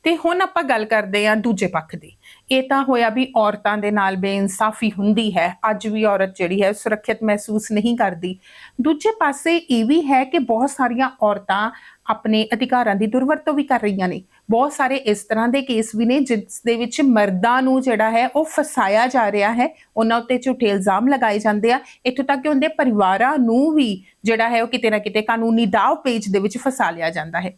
B: ਤੇ ਹੁਣ ਆਪਾਂ ਗੱਲ ਕਰਦੇ ਹਾਂ ਦੂਜੇ ਪੱਖ ਦੀ। ਇਹ ਤਾਂ ਹੋਇਆ ਵੀ ਔਰਤਾਂ ਦੇ ਨਾਲ ਬੇਇਨਸਾਫੀ ਹੁੰਦੀ ਹੈ, ਅੱਜ ਵੀ ਔਰਤ ਜਿਹੜੀ ਹੈ ਸੁਰੱਖਿਅਤ ਮਹਿਸੂਸ ਨਹੀਂ ਕਰਦੀ। ਦੂਜੇ ਪਾਸੇ ਇਹ ਵੀ ਹੈ ਕਿ ਬਹੁਤ ਸਾਰੀਆਂ ਔਰਤਾਂ ਆਪਣੇ ਅਧਿਕਾਰਾਂ ਦੀ ਦੁਰਵਰਤੋਂ ਵੀ ਕਰ ਰਹੀਆਂ ਨੇ। ਬਹੁਤ ਸਾਰੇ ਇਸ ਤਰ੍ਹਾਂ ਦੇ ਕੇਸ ਵੀ ਨੇ ਜਿਸ ਦੇ ਵਿੱਚ ਮਰਦਾਂ ਨੂੰ ਜਿਹੜਾ ਹੈ ਉਹ ਫਸਾਇਆ ਜਾ ਰਿਹਾ ਹੈ। ਉਹਨਾਂ ਉੱਤੇ ਝੂਠੇ ਇਲਜ਼ਾਮ ਲਗਾਏ ਜਾਂਦੇ ਆ। ਇੱਥੋਂ ਤੱਕ ਕਿ ਉਹਦੇ ਪਰਿਵਾਰਾਂ ਨੂੰ ਵੀ ਜਿਹੜਾ ਹੈ ਉਹ ਕਿਤੇ ਨਾ ਕਿਤੇ ਕਾਨੂੰਨੀ ਦਾਅ ਪੇਜ ਦੇ ਵਿੱਚ ਫਸਾ ਲਿਆ ਜਾਂਦਾ ਹੈ।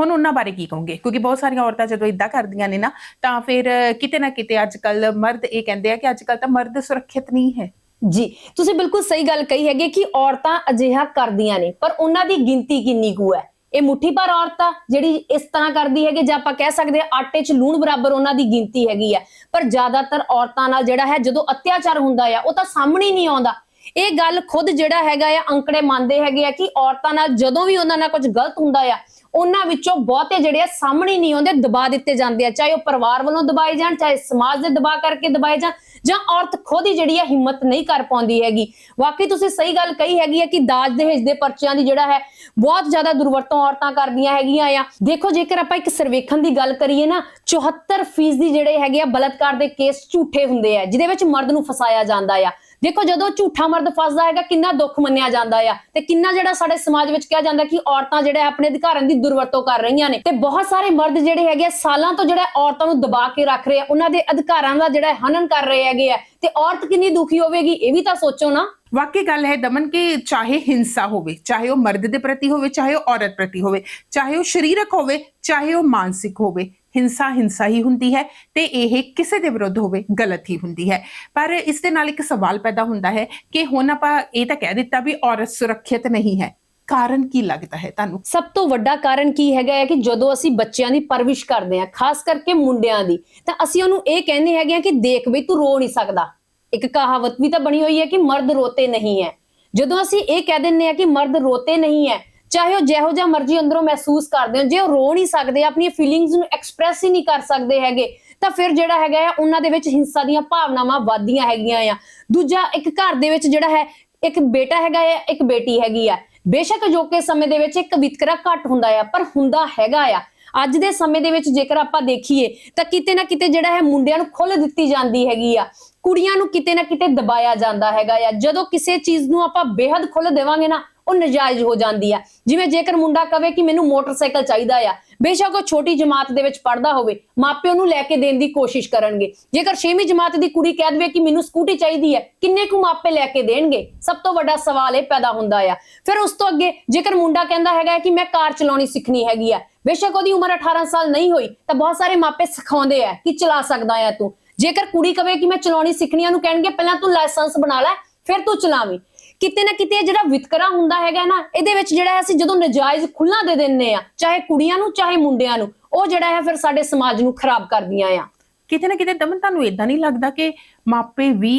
B: ਹੁਣ ਉਹਨਾਂ ਬਾਰੇ ਕੀ ਕਹੋਗੇ? ਕਿਉਂਕਿ ਬਹੁਤ ਸਾਰੀਆਂ ਔਰਤਾਂ ਜਦੋਂ ਇਦਾਂ ਕਰਦੀਆਂ ਨੇ ਨਾ, ਤਾਂ ਫਿਰ ਕਿਤੇ ਨਾ ਕਿਤੇ ਅੱਜ ਕੱਲ ਮਰਦ ਇਹ ਕਹਿੰਦੇ ਆ ਕਿ ਅੱਜ ਕੱਲ ਤਾਂ ਮਰਦ ਸੁਰੱਖਿਅਤ ਨਹੀਂ ਹੈ।
A: ਜੀ, ਤੁਸੀਂ ਬਿਲਕੁਲ ਸਹੀ ਗੱਲ ਕਹੀ ਹੈਗੀ ਕਿ ਔਰਤਾਂ ਅਜਿਹਾ ਕਰਦੀਆਂ ਨੇ, ਪਰ ਉਹਨਾਂ ਦੀ ਗਿਣਤੀ ਕਿੰਨੀ ਕੁ ਹੈ? ਇਹ ਮੁੱਠੀ ਭਰ ਔਰਤ ਆ, ਜਿਹੜੀ ਇਸ ਤਰ੍ਹਾਂ ਕਰਦੀ ਹੈਗੀ, ਜਾਂ ਆਪਾਂ ਕਹਿ ਸਕਦੇ ਹਾਂ ਆਟੇ 'ਚ ਲੂਣ ਬਰਾਬਰ ਉਹਨਾਂ ਦੀ ਗਿਣਤੀ ਹੈਗੀ ਆ। ਪਰ ਜ਼ਿਆਦਾਤਰ ਔਰਤਾਂ ਨਾਲ ਜਿਹੜਾ ਹੈ, ਜਦੋਂ ਅਤਿਆਚਾਰ ਹੁੰਦਾ ਆ, ਉਹ ਤਾਂ ਸਾਹਮਣੇ ਨਹੀਂ ਆਉਂਦਾ। ਇਹ ਗੱਲ ਖੁਦ ਜਿਹੜਾ ਹੈਗਾ ਆ, ਅੰਕੜੇ ਮੰਨਦੇ ਹੈਗੇ ਆ ਕਿ ਔਰਤਾਂ ਨਾਲ ਜਦੋਂ ਵੀ ਉਹਨਾਂ ਨਾਲ ਕੁਝ ਗਲਤ ਹੁੰਦਾ ਆ ਉਹਨਾਂ ਵਿੱਚੋਂ ਬਹੁਤੇ ਜਿਹੜੇ ਆ ਸਾਹਮਣੇ ਨਹੀਂ ਆਉਂਦੇ, ਦਬਾ ਦਿੱਤੇ ਜਾਂਦੇ ਆ। ਚਾਹੇ ਉਹ ਪਰਿਵਾਰ ਵੱਲੋਂ ਦਬਾਏ ਜਾਣ, ਚਾਹੇ ਸਮਾਜ ਦੇ ਦਬਾ ਕਰਕੇ ਦਬਾਏ ਜਾਣ, ਜਾਂ ਔਰਤ ਖੁਦ ਹੀ ਜਿਹੜੀ ਆ ਹਿੰਮਤ ਨਹੀਂ ਕਰ ਪਾਉਂਦੀ ਹੈਗੀ। ਵਾਕਈ ਤੁਸੀਂ ਸਹੀ ਗੱਲ ਕਹੀ ਹੈਗੀ ਹੈ ਕਿ ਦਾਜ ਦਹੇਜ ਦੇ ਪਰਚਿਆਂ ਦੀ ਜਿਹੜਾ ਹੈ, ਬਹੁਤ ਜ਼ਿਆਦਾ ਦੁਰਵਰਤੋਂ ਔਰਤਾਂ ਕਰਦੀਆਂ ਹੈਗੀਆਂ ਆ। ਦੇਖੋ, ਜੇਕਰ ਆਪਾਂ ਇੱਕ ਸਰਵੇਖਣ ਦੀ ਗੱਲ ਕਰੀਏ ਨਾ 74% ਜਿਹੜੇ ਹੈਗੇ ਆ ਬਲਤਕਾਰ ਦੇ ਕੇਸ ਝੂਠੇ ਹੁੰਦੇ ਆ, ਜਿਹਦੇ ਵਿੱਚ ਮਰਦ ਨੂੰ ਫਸਾਇਆ ਜਾਂਦਾ ਆ। ਦੇਖੋ ਜਦੋਂ ਝੂਠਾ ਮਰਦ ਫਸਦਾ ਹੈਗਾ, ਕਿੰਨਾ ਦੁੱਖ ਮੰਨਿਆ ਜਾਂਦਾ ਆ ਤੇ ਕਿੰਨਾ ਜਿਹੜਾ ਸਾਡੇ ਸਮਾਜ ਵਿੱਚ ਕਿਹਾ ਜਾਂਦਾ ਕਿ ਔਰਤਾਂ ਜਿਹੜੇ ਆਪਣੇ ਅਧਿਕਾਰਾਂ ਦੀ ਦੁਰਵਰਤੋਂ ਕਰ ਰਹੀਆਂ ਨੇ ਤੇ ਬਹੁਤ ਸਾਰੇ ਮਰਦ ਜਿਹੜੇ ਹੈਗੇ ਸਾਲਾਂ ਤੋਂ ਜਿਹੜਾ ਔਰਤਾਂ ਨੂੰ ਦਬਾ ਕੇ ਰੱਖ ਰਹੇ ਆ, ਉਹਨਾਂ ਦੇ ਅਧਿਕਾਰਾਂ ਦਾ ਜਿਹੜਾ ਹਨਨ ਕਰ ਰਹੇ ਹੈਗੇ ਆ ਤੇ ਔਰਤ ਕਿੰਨੀ ਦੁਖੀ ਹੋਵੇਗੀ, ਇਹ ਵੀ ਤਾਂ ਸੋਚੋ ਨਾ।
B: ਵਾਕਈ ਗੱਲ ਹੈ ਦਮਨ ਕਿ ਚਾਹੇ ਹਿੰਸਾ ਹੋਵੇ, ਚਾਹੇ ਉਹ ਮਰਦ ਦੇ ਪ੍ਰਤੀ ਹੋਵੇ, ਚਾਹੇ ਉਹ ਔਰਤ ਪ੍ਰਤੀ ਹੋਵੇ, ਚਾਹੇ ਉਹ ਸਰੀਰਕ ਹੋਵੇ, ਚਾਹੇ ਉਹ ਮਾਨਸਿਕ ਹੋਵੇ ਹਿੰਸਾ ਹਿੰਸਾ ਹੀ ਹੁੰਦੀ ਹੈ ਤੇ ਇਹ ਕਿਸੇ ਦੇ ਵਿਰੁੱਧ ਹੋਵੇ ਗਲਤ ਹੀ ਹੁੰਦੀ ਹੈ। ਪਰ ਇਸ ਦੇ ਨਾਲ ਇੱਕ ਸਵਾਲ ਪੈਦਾ ਹੁੰਦਾ ਹੈ ਕਿ ਹੁਣ ਆਪਾਂ ਇਹ ਤਾਂ ਕਹਿ ਦਿੱਤਾ ਵੀ ਔਰਤ ਸੁਰੱਖਿਅਤ ਨਹੀਂ ਹੈ। ਕਾਰਨ ਕੀ ਲੱਗਦਾ ਹੈ ਤੁਹਾਨੂੰ?
A: ਸਭ ਤੋਂ ਵੱਡਾ ਕਾਰਨ ਕੀ ਹੈਗਾ ਹੈ ਕਿ ਜਦੋਂ ਅਸੀਂ ਬੱਚਿਆਂ ਦੀ ਪਰਵਿਸ਼ ਕਰਦੇ ਹਾਂ, ਖਾਸ ਕਰਕੇ ਮੁੰਡਿਆਂ ਦੀ, ਤਾਂ ਅਸੀਂ ਉਹਨੂੰ ਇਹ ਕਹਿੰਦੇ ਹੈਗੇ ਆ ਕਿ ਦੇਖ ਵੀ ਤੂੰ ਰੋ ਨਹੀਂ ਸਕਦਾ। ਇੱਕ ਕਹਾਵਤ ਵੀ ਤਾਂ ਬਣੀ ਹੋਈ ਹੈ ਕਿ ਮਰਦ ਰੋਤੇ ਨਹੀਂ ਹੈ। ਜਦੋਂ ਅਸੀਂ ਇਹ ਕਹਿ ਦਿੰਨੇ ਆ ਕਿ ਮਰਦ ਰੋਤੇ ਨਹੀਂ ਹੈ ਚਾਹੇ ਉਹ ਜਿਹੋ ਜਿਹਾ ਮਰਜ਼ੀ ਅੰਦਰੋਂ ਮਹਿਸੂਸ ਕਰਦੇ ਹੋ ਜੇ ਉਹ ਰੋ ਨਹੀਂ ਸਕਦੇ, ਆਪਣੀਆਂ ਫੀਲਿੰਗਸ ਨੂੰ ਐਕਸਪ੍ਰੈਸ ਹੀ ਨਹੀਂ ਕਰ ਸਕਦੇ ਹੈਗੇ, ਤਾਂ ਫਿਰ ਜਿਹੜਾ ਹੈਗਾ ਆ, ਉਹਨਾਂ ਦੇ ਵਿੱਚ ਹਿੰਸਾ ਦੀਆਂ ਭਾਵਨਾਵਾਂ ਵੱਧਦੀਆਂ ਹੈਗੀਆਂ ਆ। ਦੂਜਾ, ਇੱਕ ਘਰ ਦੇ ਵਿੱਚ ਜਿਹੜਾ ਹੈ, ਇੱਕ ਬੇਟਾ ਹੈਗਾ ਆ, ਇੱਕ ਬੇਟੀ ਹੈਗੀ ਆ। ਬੇਸ਼ੱਕ ਅਜੋਕੇ ਸਮੇਂ ਦੇ ਵਿੱਚ ਇੱਕ ਵਿਤਕਰਾ ਘੱਟ ਹੁੰਦਾ ਆ, ਪਰ ਹੁੰਦਾ ਹੈਗਾ ਆ। ਅੱਜ ਦੇ ਸਮੇਂ ਦੇ ਵਿੱਚ ਜੇਕਰ ਆਪਾਂ ਦੇਖੀਏ, ਤਾਂ ਕਿਤੇ ਨਾ ਕਿਤੇ ਜਿਹੜਾ ਹੈ, ਮੁੰਡਿਆਂ ਨੂੰ ਖੁੱਲ੍ਹ ਦਿੱਤੀ ਜਾਂਦੀ ਹੈਗੀ ਆ। ਕੁੜੀਆਂ ਨੂੰ ਕਿਤੇ ਨਾ ਕਿਤੇ ਦਬਾਇਆ ਜਾਂਦਾ ਹੈਗਾ ਆ। ਜਦੋਂ ਕਿਸੇ ਚੀਜ਼ ਨੂੰ ਆਪਾਂ ਬੇਹੱਦ ਖੁੱਲ ਦੇਵਾਂਗੇ ਨਾ ਉਹ ਨਜਾਇਜ਼ ਹੋ ਜਾਂਦੀ ਆ। ਜਿਵੇਂ ਜੇਕਰ ਮੁੰਡਾ ਕਵੇ ਕਿ ਮੈਨੂੰ ਮੋਟਰਸਾਈਕਲ ਚਾਹੀਦਾ ਆ, ਬੇਸ਼ੱਕ ਉਹ ਛੋਟੀ ਜਮਾਤ ਦੇ ਵਿੱਚ ਪੜਦਾ ਹੋਵੇ ਮਾਪੇ ਉਹਨੂੰ ਲੈ ਕੇ ਦੇਣ ਦੀ ਕੋਸ਼ਿਸ਼ ਕਰਨਗੇ। ਜੇਕਰ 6ਵੀਂ ਜਮਾਤ ਦੀ ਕੁੜੀ ਕਹਿ ਦੇਵੇ ਕਿ ਮੈਨੂੰ ਸਕੂਟੀ ਚਾਹੀਦੀ ਹੈ ਕਿੰਨੇ ਕੁ ਮਾਪੇ ਲੈ ਕੇ ਦੇਣਗੇ? ਸਭ ਤੋਂ ਵੱਡਾ ਸਵਾਲ ਇਹ ਪੈਦਾ ਹੁੰਦਾ ਆ। ਫਿਰ ਉਸ ਤੋਂ ਅੱਗੇ ਜੇਕਰ ਮੁੰਡਾ ਕਹਿੰਦਾ ਹੈਗਾ ਕਿ ਮੈਂ ਕਾਰ ਚਲਾਉਣੀ ਸਿੱਖਣੀ ਹੈਗੀ ਆ, ਬੇਸ਼ੱਕ ਉਹਦੀ ਉਮਰ 18 ਸਾਲ ਨਹੀਂ ਹੋਈ, ਤਾਂ ਬਹੁਤ ਸਾਰੇ ਮਾਪੇ ਸਿਖਾਉਂਦੇ ਆ ਕਿ ਚਲਾ ਸਕਦਾ ਆ ਤੂੰ। ਜੇਕਰ ਕੁੜੀ ਕਵੇ ਕਿ ਮੈਂ ਚਲਾਉਣੀ ਸਿੱਖਣੀ ਆ, ਉਹਨੂੰ ਕਹਿਣਗੇ, ਪਹਿਲਾਂ ਤੂੰ ਲਾਇਸੈਂਸ ਬਣਾ ਲੈ, ਫਿਰ ਤੂੰ ਚਲਾਵੀਂ। ਕਿਤੇ ਨਾ ਕਿਤੇ ਜਿਹੜਾ ਵਿਤਕਰਾ ਹੁੰਦਾ ਹੈਗਾ ਨਾ ਇਹਦੇ ਵਿੱਚ ਜਿਹੜਾ ਅਸੀਂ ਜਦੋਂ ਨਜਾਇਜ਼ ਖੁੱਲਾ ਦੇ ਦਿੰਨੇ ਆ ਚਾਹੇ ਕੁੜੀਆਂ ਨੂੰ ਚਾਹੇ ਮੁੰਡਿਆਂ ਨੂੰ ਉਹ ਜਿਹੜਾ ਹੈ ਫਿਰ ਸਾਡੇ ਸਮਾਜ ਨੂੰ ਖਰਾਬ ਕਰਦੀਆਂ ਆ।
B: ਕਿਤੇ ਨਾ ਕਿਤੇ ਦਮਨ ਤੁਹਾਨੂੰ ਇਦਾਂ ਨਹੀਂ ਲੱਗਦਾ ਕਿ ਮਾਪੇ ਵੀ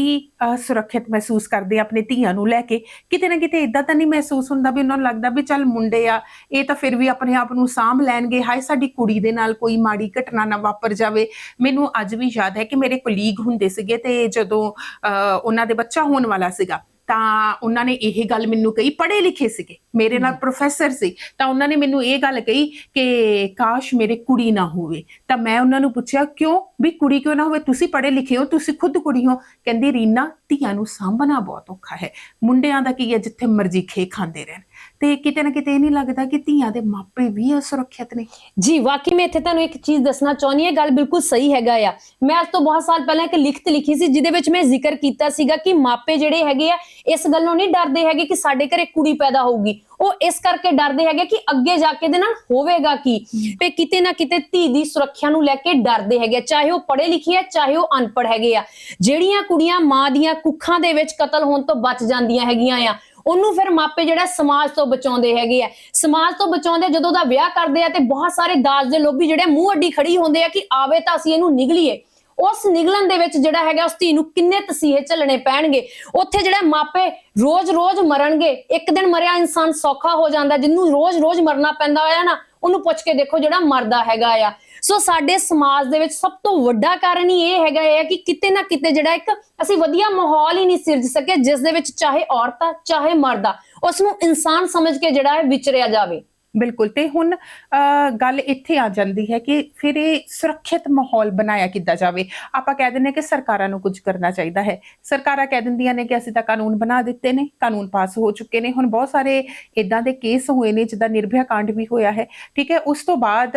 B: ਸੁਰੱਖਿਅਤ ਮਹਿਸੂਸ ਕਰਦੇ ਆਪਣੇ ਧੀਆਂ ਨੂੰ ਲੈ ਕੇ? ਕਿਤੇ ਨਾ ਕਿਤੇ ਇਦਾਂ ਤਾਂ ਨਹੀਂ ਮਹਿਸੂਸ ਹੁੰਦਾ ਵੀ ਉਹਨਾਂ ਨੂੰ ਲੱਗਦਾ ਵੀ ਚੱਲ ਮੁੰਡੇ ਆ ਇਹ ਤਾਂ ਫਿਰ ਵੀ ਆਪਣੇ ਆਪ ਨੂੰ ਸਾਂਭ ਲੈਣਗੇ। ਹਾਏ ਸਾਡੀ ਕੁੜੀ ਦੇ ਨਾਲ ਕੋਈ ਮਾੜੀ ਘਟਨਾ ਨਾ ਵਾਪਰ ਜਾਵੇ। ਮੈਨੂੰ ਅੱਜ ਵੀ ਯਾਦ ਹੈ ਕਿ ਮੇਰੇ ਕੋਲੀਗ ਹੁੰਦੇ ਸੀਗੇ ਤੇ ਜਦੋਂ ਅਹ, ਉਹਨਾਂ ਦੇ ਬੱਚਾ ਹੋਣ ਵਾਲਾ ਸੀਗਾ ਤਾਂ ਉਹਨਾਂ ਨੇ ਇਹ ਗੱਲ ਮੈਨੂੰ ਕਹੀ ਪੜ੍ਹੇ ਲਿਖੇ ਸੀਗੇ ਮੇਰੇ ਨਾਲ ਪ੍ਰੋਫੈਸਰ ਸੀ ਤਾਂ ਉਹਨਾਂ ਨੇ ਮੈਨੂੰ ਇਹ ਗੱਲ ਕਹੀ ਕਿ ਕਾਸ਼ ਮੇਰੇ ਕੁੜੀ ਨਾ ਹੋਵੇ। ਤਾਂ ਮੈਂ ਉਹਨਾਂ ਨੂੰ ਪੁੱਛਿਆ ਕਿਉਂ? ਵੀ ਕੁੜੀ ਕਿਉਂ ਨਾ ਹੋਵੇ? ਤੁਸੀਂ ਪੜ੍ਹੇ ਲਿਖੇ ਹੋ ਤੁਸੀਂ ਖੁਦ ਕੁੜੀ ਹੋ? ਕਹਿੰਦੀ ਰੀਨਾ ਧੀਆਂ ਨੂੰ ਸਾਂਭਣਾ ਬਹੁਤ ਔਖਾ ਹੈ। ਮੁੰਡਿਆਂ ਦਾ ਕੀ ਹੈ? ਜਿੱਥੇ ਮਰਜ਼ੀ ਖੇ ਖਾਂਦੇ ਰਹਿਣ। ਤੇ ਕਿਤੇ ਨਾ ਕਿਤੇ ਇਹ ਨਹੀਂ ਲੱਗਦਾ ਕਿ ਧੀਆਂ ਦੇ ਮਾਪੇ ਵੀ ਅਸੁਰੱਖਿਅਤ ਨੇ।
A: ਜੀ ਵਾਕਈ ਮੈਂ ਇੱਥੇ ਤੁਹਾਨੂੰ ਇੱਕ ਚੀਜ਼ ਦੱਸਣਾ ਚਾਹੁੰਦੀ ਹਾਂ ਗੱਲ ਬਿਲਕੁਲ ਸਹੀ ਹੈਗਾ ਆ। ਮੈਂ ਅੱਜ ਤੋਂ ਬਹੁਤ ਸਾਲ ਪਹਿਲਾਂ ਇੱਕ ਲਿਖਤ ਲਿਖੀ ਸੀ ਜਿਹਦੇ ਵਿੱਚ ਮੈਂ ਜ਼ਿਕਰ ਕੀਤਾ ਸੀਗਾ ਕਿ ਮਾਪੇ ਜਿਹੜੇ ਹੈਗੇ ਆ ਇਸ ਗੱਲੋਂ ਨਹੀਂ ਡਰਦੇ ਹੈਗੇ ਕਿ ਸਾਡੇ ਘਰੇ ਕੁੜੀ ਪੈਦਾ ਹੋਊਗੀ। ਉਹ ਇਸ ਕਰਕੇ ਡਰਦੇ ਹੈਗੇ ਕਿ ਅੱਗੇ ਜਾ ਕੇ ਦੇ ਨਾਲ ਹੋਵੇਗਾ ਕੀ? ਤੇ ਕਿਤੇ ਨਾ ਕਿਤੇ ਧੀ ਦੀ ਸੁਰੱਖਿਆ ਨੂੰ ਲੈ ਕੇ ਡਰਦੇ ਹੈਗੇ। ਚਾਹੇ ਉਹ ਪੜ੍ਹੇ ਲਿਖੇ ਆ ਚਾਹੇ ਉਹ ਅਨਪੜ੍ਹ ਹੈਗੇ ਆ। ਜਿਹੜੀਆਂ ਕੁੜੀਆਂ ਮਾਂ ਦੀਆਂ ਕੁੱਖਾਂ ਦੇ ਵਿੱਚ ਕਤਲ ਹੋਣ ਤੋਂ ਬਚ ਜਾਂਦੀਆਂ ਹੈਗੀਆਂ ਆ ਉਹਨੂੰ ਫਿਰ ਮਾਪੇ ਜਿਹੜਾ ਸਮਾਜ ਤੋਂ ਬਚਾਉਂਦੇ ਹੈਗੇ ਆ। ਸਮਾਜ ਤੋਂ ਬਚਾਉਂਦੇ ਜਦੋਂ ਦਾ ਵਿਆਹ ਕਰਦੇ ਆ ਤੇ ਬਹੁਤ ਸਾਰੇ ਦਾਜ ਦੇ ਲੋਭੀ ਜਿਹੜੇ ਮੂੰਹ ਅੱਡੀ ਖੜੀ ਹੁੰਦੇ ਆ ਕਿ ਆਵੇ ਤਾਂ ਅਸੀਂ ਇਹਨੂੰ ਨਿਗਲੀਏ। ਉਸ ਨਿਗਲਣ ਦੇ ਵਿੱਚ ਜਿਹੜਾ ਹੈਗਾ, ਉਸ ਧੀ ਨੂੰ ਕਿੰਨੇ ਤਸੀਹੇ ਝੱਲਣੇ ਪੈਣਗੇ। ਉੱਥੇ ਜਿਹੜਾ ਮਾਪੇ ਰੋਜ਼-ਰੋਜ਼ ਮਰਨਗੇ, ਇੱਕ ਦਿਨ ਮਰਿਆ ਇਨਸਾਨ ਸੌਖਾ ਹੋ ਜਾਂਦਾ, ਜਿਹਨੂੰ ਰੋਜ਼-ਰੋਜ਼ ਮਰਨਾ ਪੈਂਦਾ ਆ ਨਾ, ਉਹਨੂੰ ਪੁੱਛ ਕੇ ਦੇਖੋ ਜਿਹੜਾ ਮਰਦਾ ਹੈਗਾ ਆ। ਸੋ ਸਾਡੇ ਸਮਾਜ ਦੇ ਵਿੱਚ ਸਭ ਤੋਂ ਵੱਡਾ ਕਾਰਨ ਹੀ ਇਹ ਹੈਗਾ ਹੈ ਕਿ ਕਿਤੇ ਨਾ ਕਿਤੇ ਜਿਹੜਾ ਇੱਕ ਅਸੀਂ ਵਧੀਆ ਮਾਹੌਲ ਹੀ ਨਹੀਂ ਸਿਰਜ ਸਕੇ ਜਿਸ ਦੇ ਵਿੱਚ ਚਾਹੇ ਔਰਤ ਆ ਚਾਹੇ ਮਰਦ ਆ ਉਸ ਨੂੰ ਇਨਸਾਨ ਸਮਝ ਕੇ ਜਿਹੜਾ ਹੈ ਵਿਚਰਿਆ ਜਾਵੇ।
B: ਬਿਲਕੁਲ, ਤੇ ਹੁਣ ਗੱਲ ਇੱਥੇ ਆ ਜਾਂਦੀ ਹੈ ਕਿ ਫਿਰ ਇਹ ਸੁਰੱਖਿਅਤ ਮਾਹੌਲ ਬਣਾਇਆ ਕਿੱਦਾਂ ਜਾਵੇ? ਆਪਾਂ ਕਹਿ ਦਿੰਦੇ ਹਾਂ ਕਿ ਸਰਕਾਰਾਂ ਨੂੰ ਕੁਝ ਕਰਨਾ ਚਾਹੀਦਾ ਹੈ। ਸਰਕਾਰਾਂ ਕਹਿ ਦਿੰਦੀਆਂ ਨੇ ਕਿ ਅਸੀਂ ਤਾਂ ਕਾਨੂੰਨ ਬਣਾ ਦਿੱਤੇ ਨੇ, ਕਾਨੂੰਨ ਪਾਸ ਹੋ ਚੁੱਕੇ ਨੇ। ਹੁਣ ਬਹੁਤ ਸਾਰੇ ਇਦਾਂ ਦੇ ਕੇਸ ਹੋਏ ਨੇ ਜਿੱਦਾਂ ਨਿਰਭਇਆ ਕਾਂਡ ਵੀ ਹੋਇਆ ਹੈ, ਠੀਕ ਹੈ? ਉਸ ਤੋਂ ਬਾਅਦ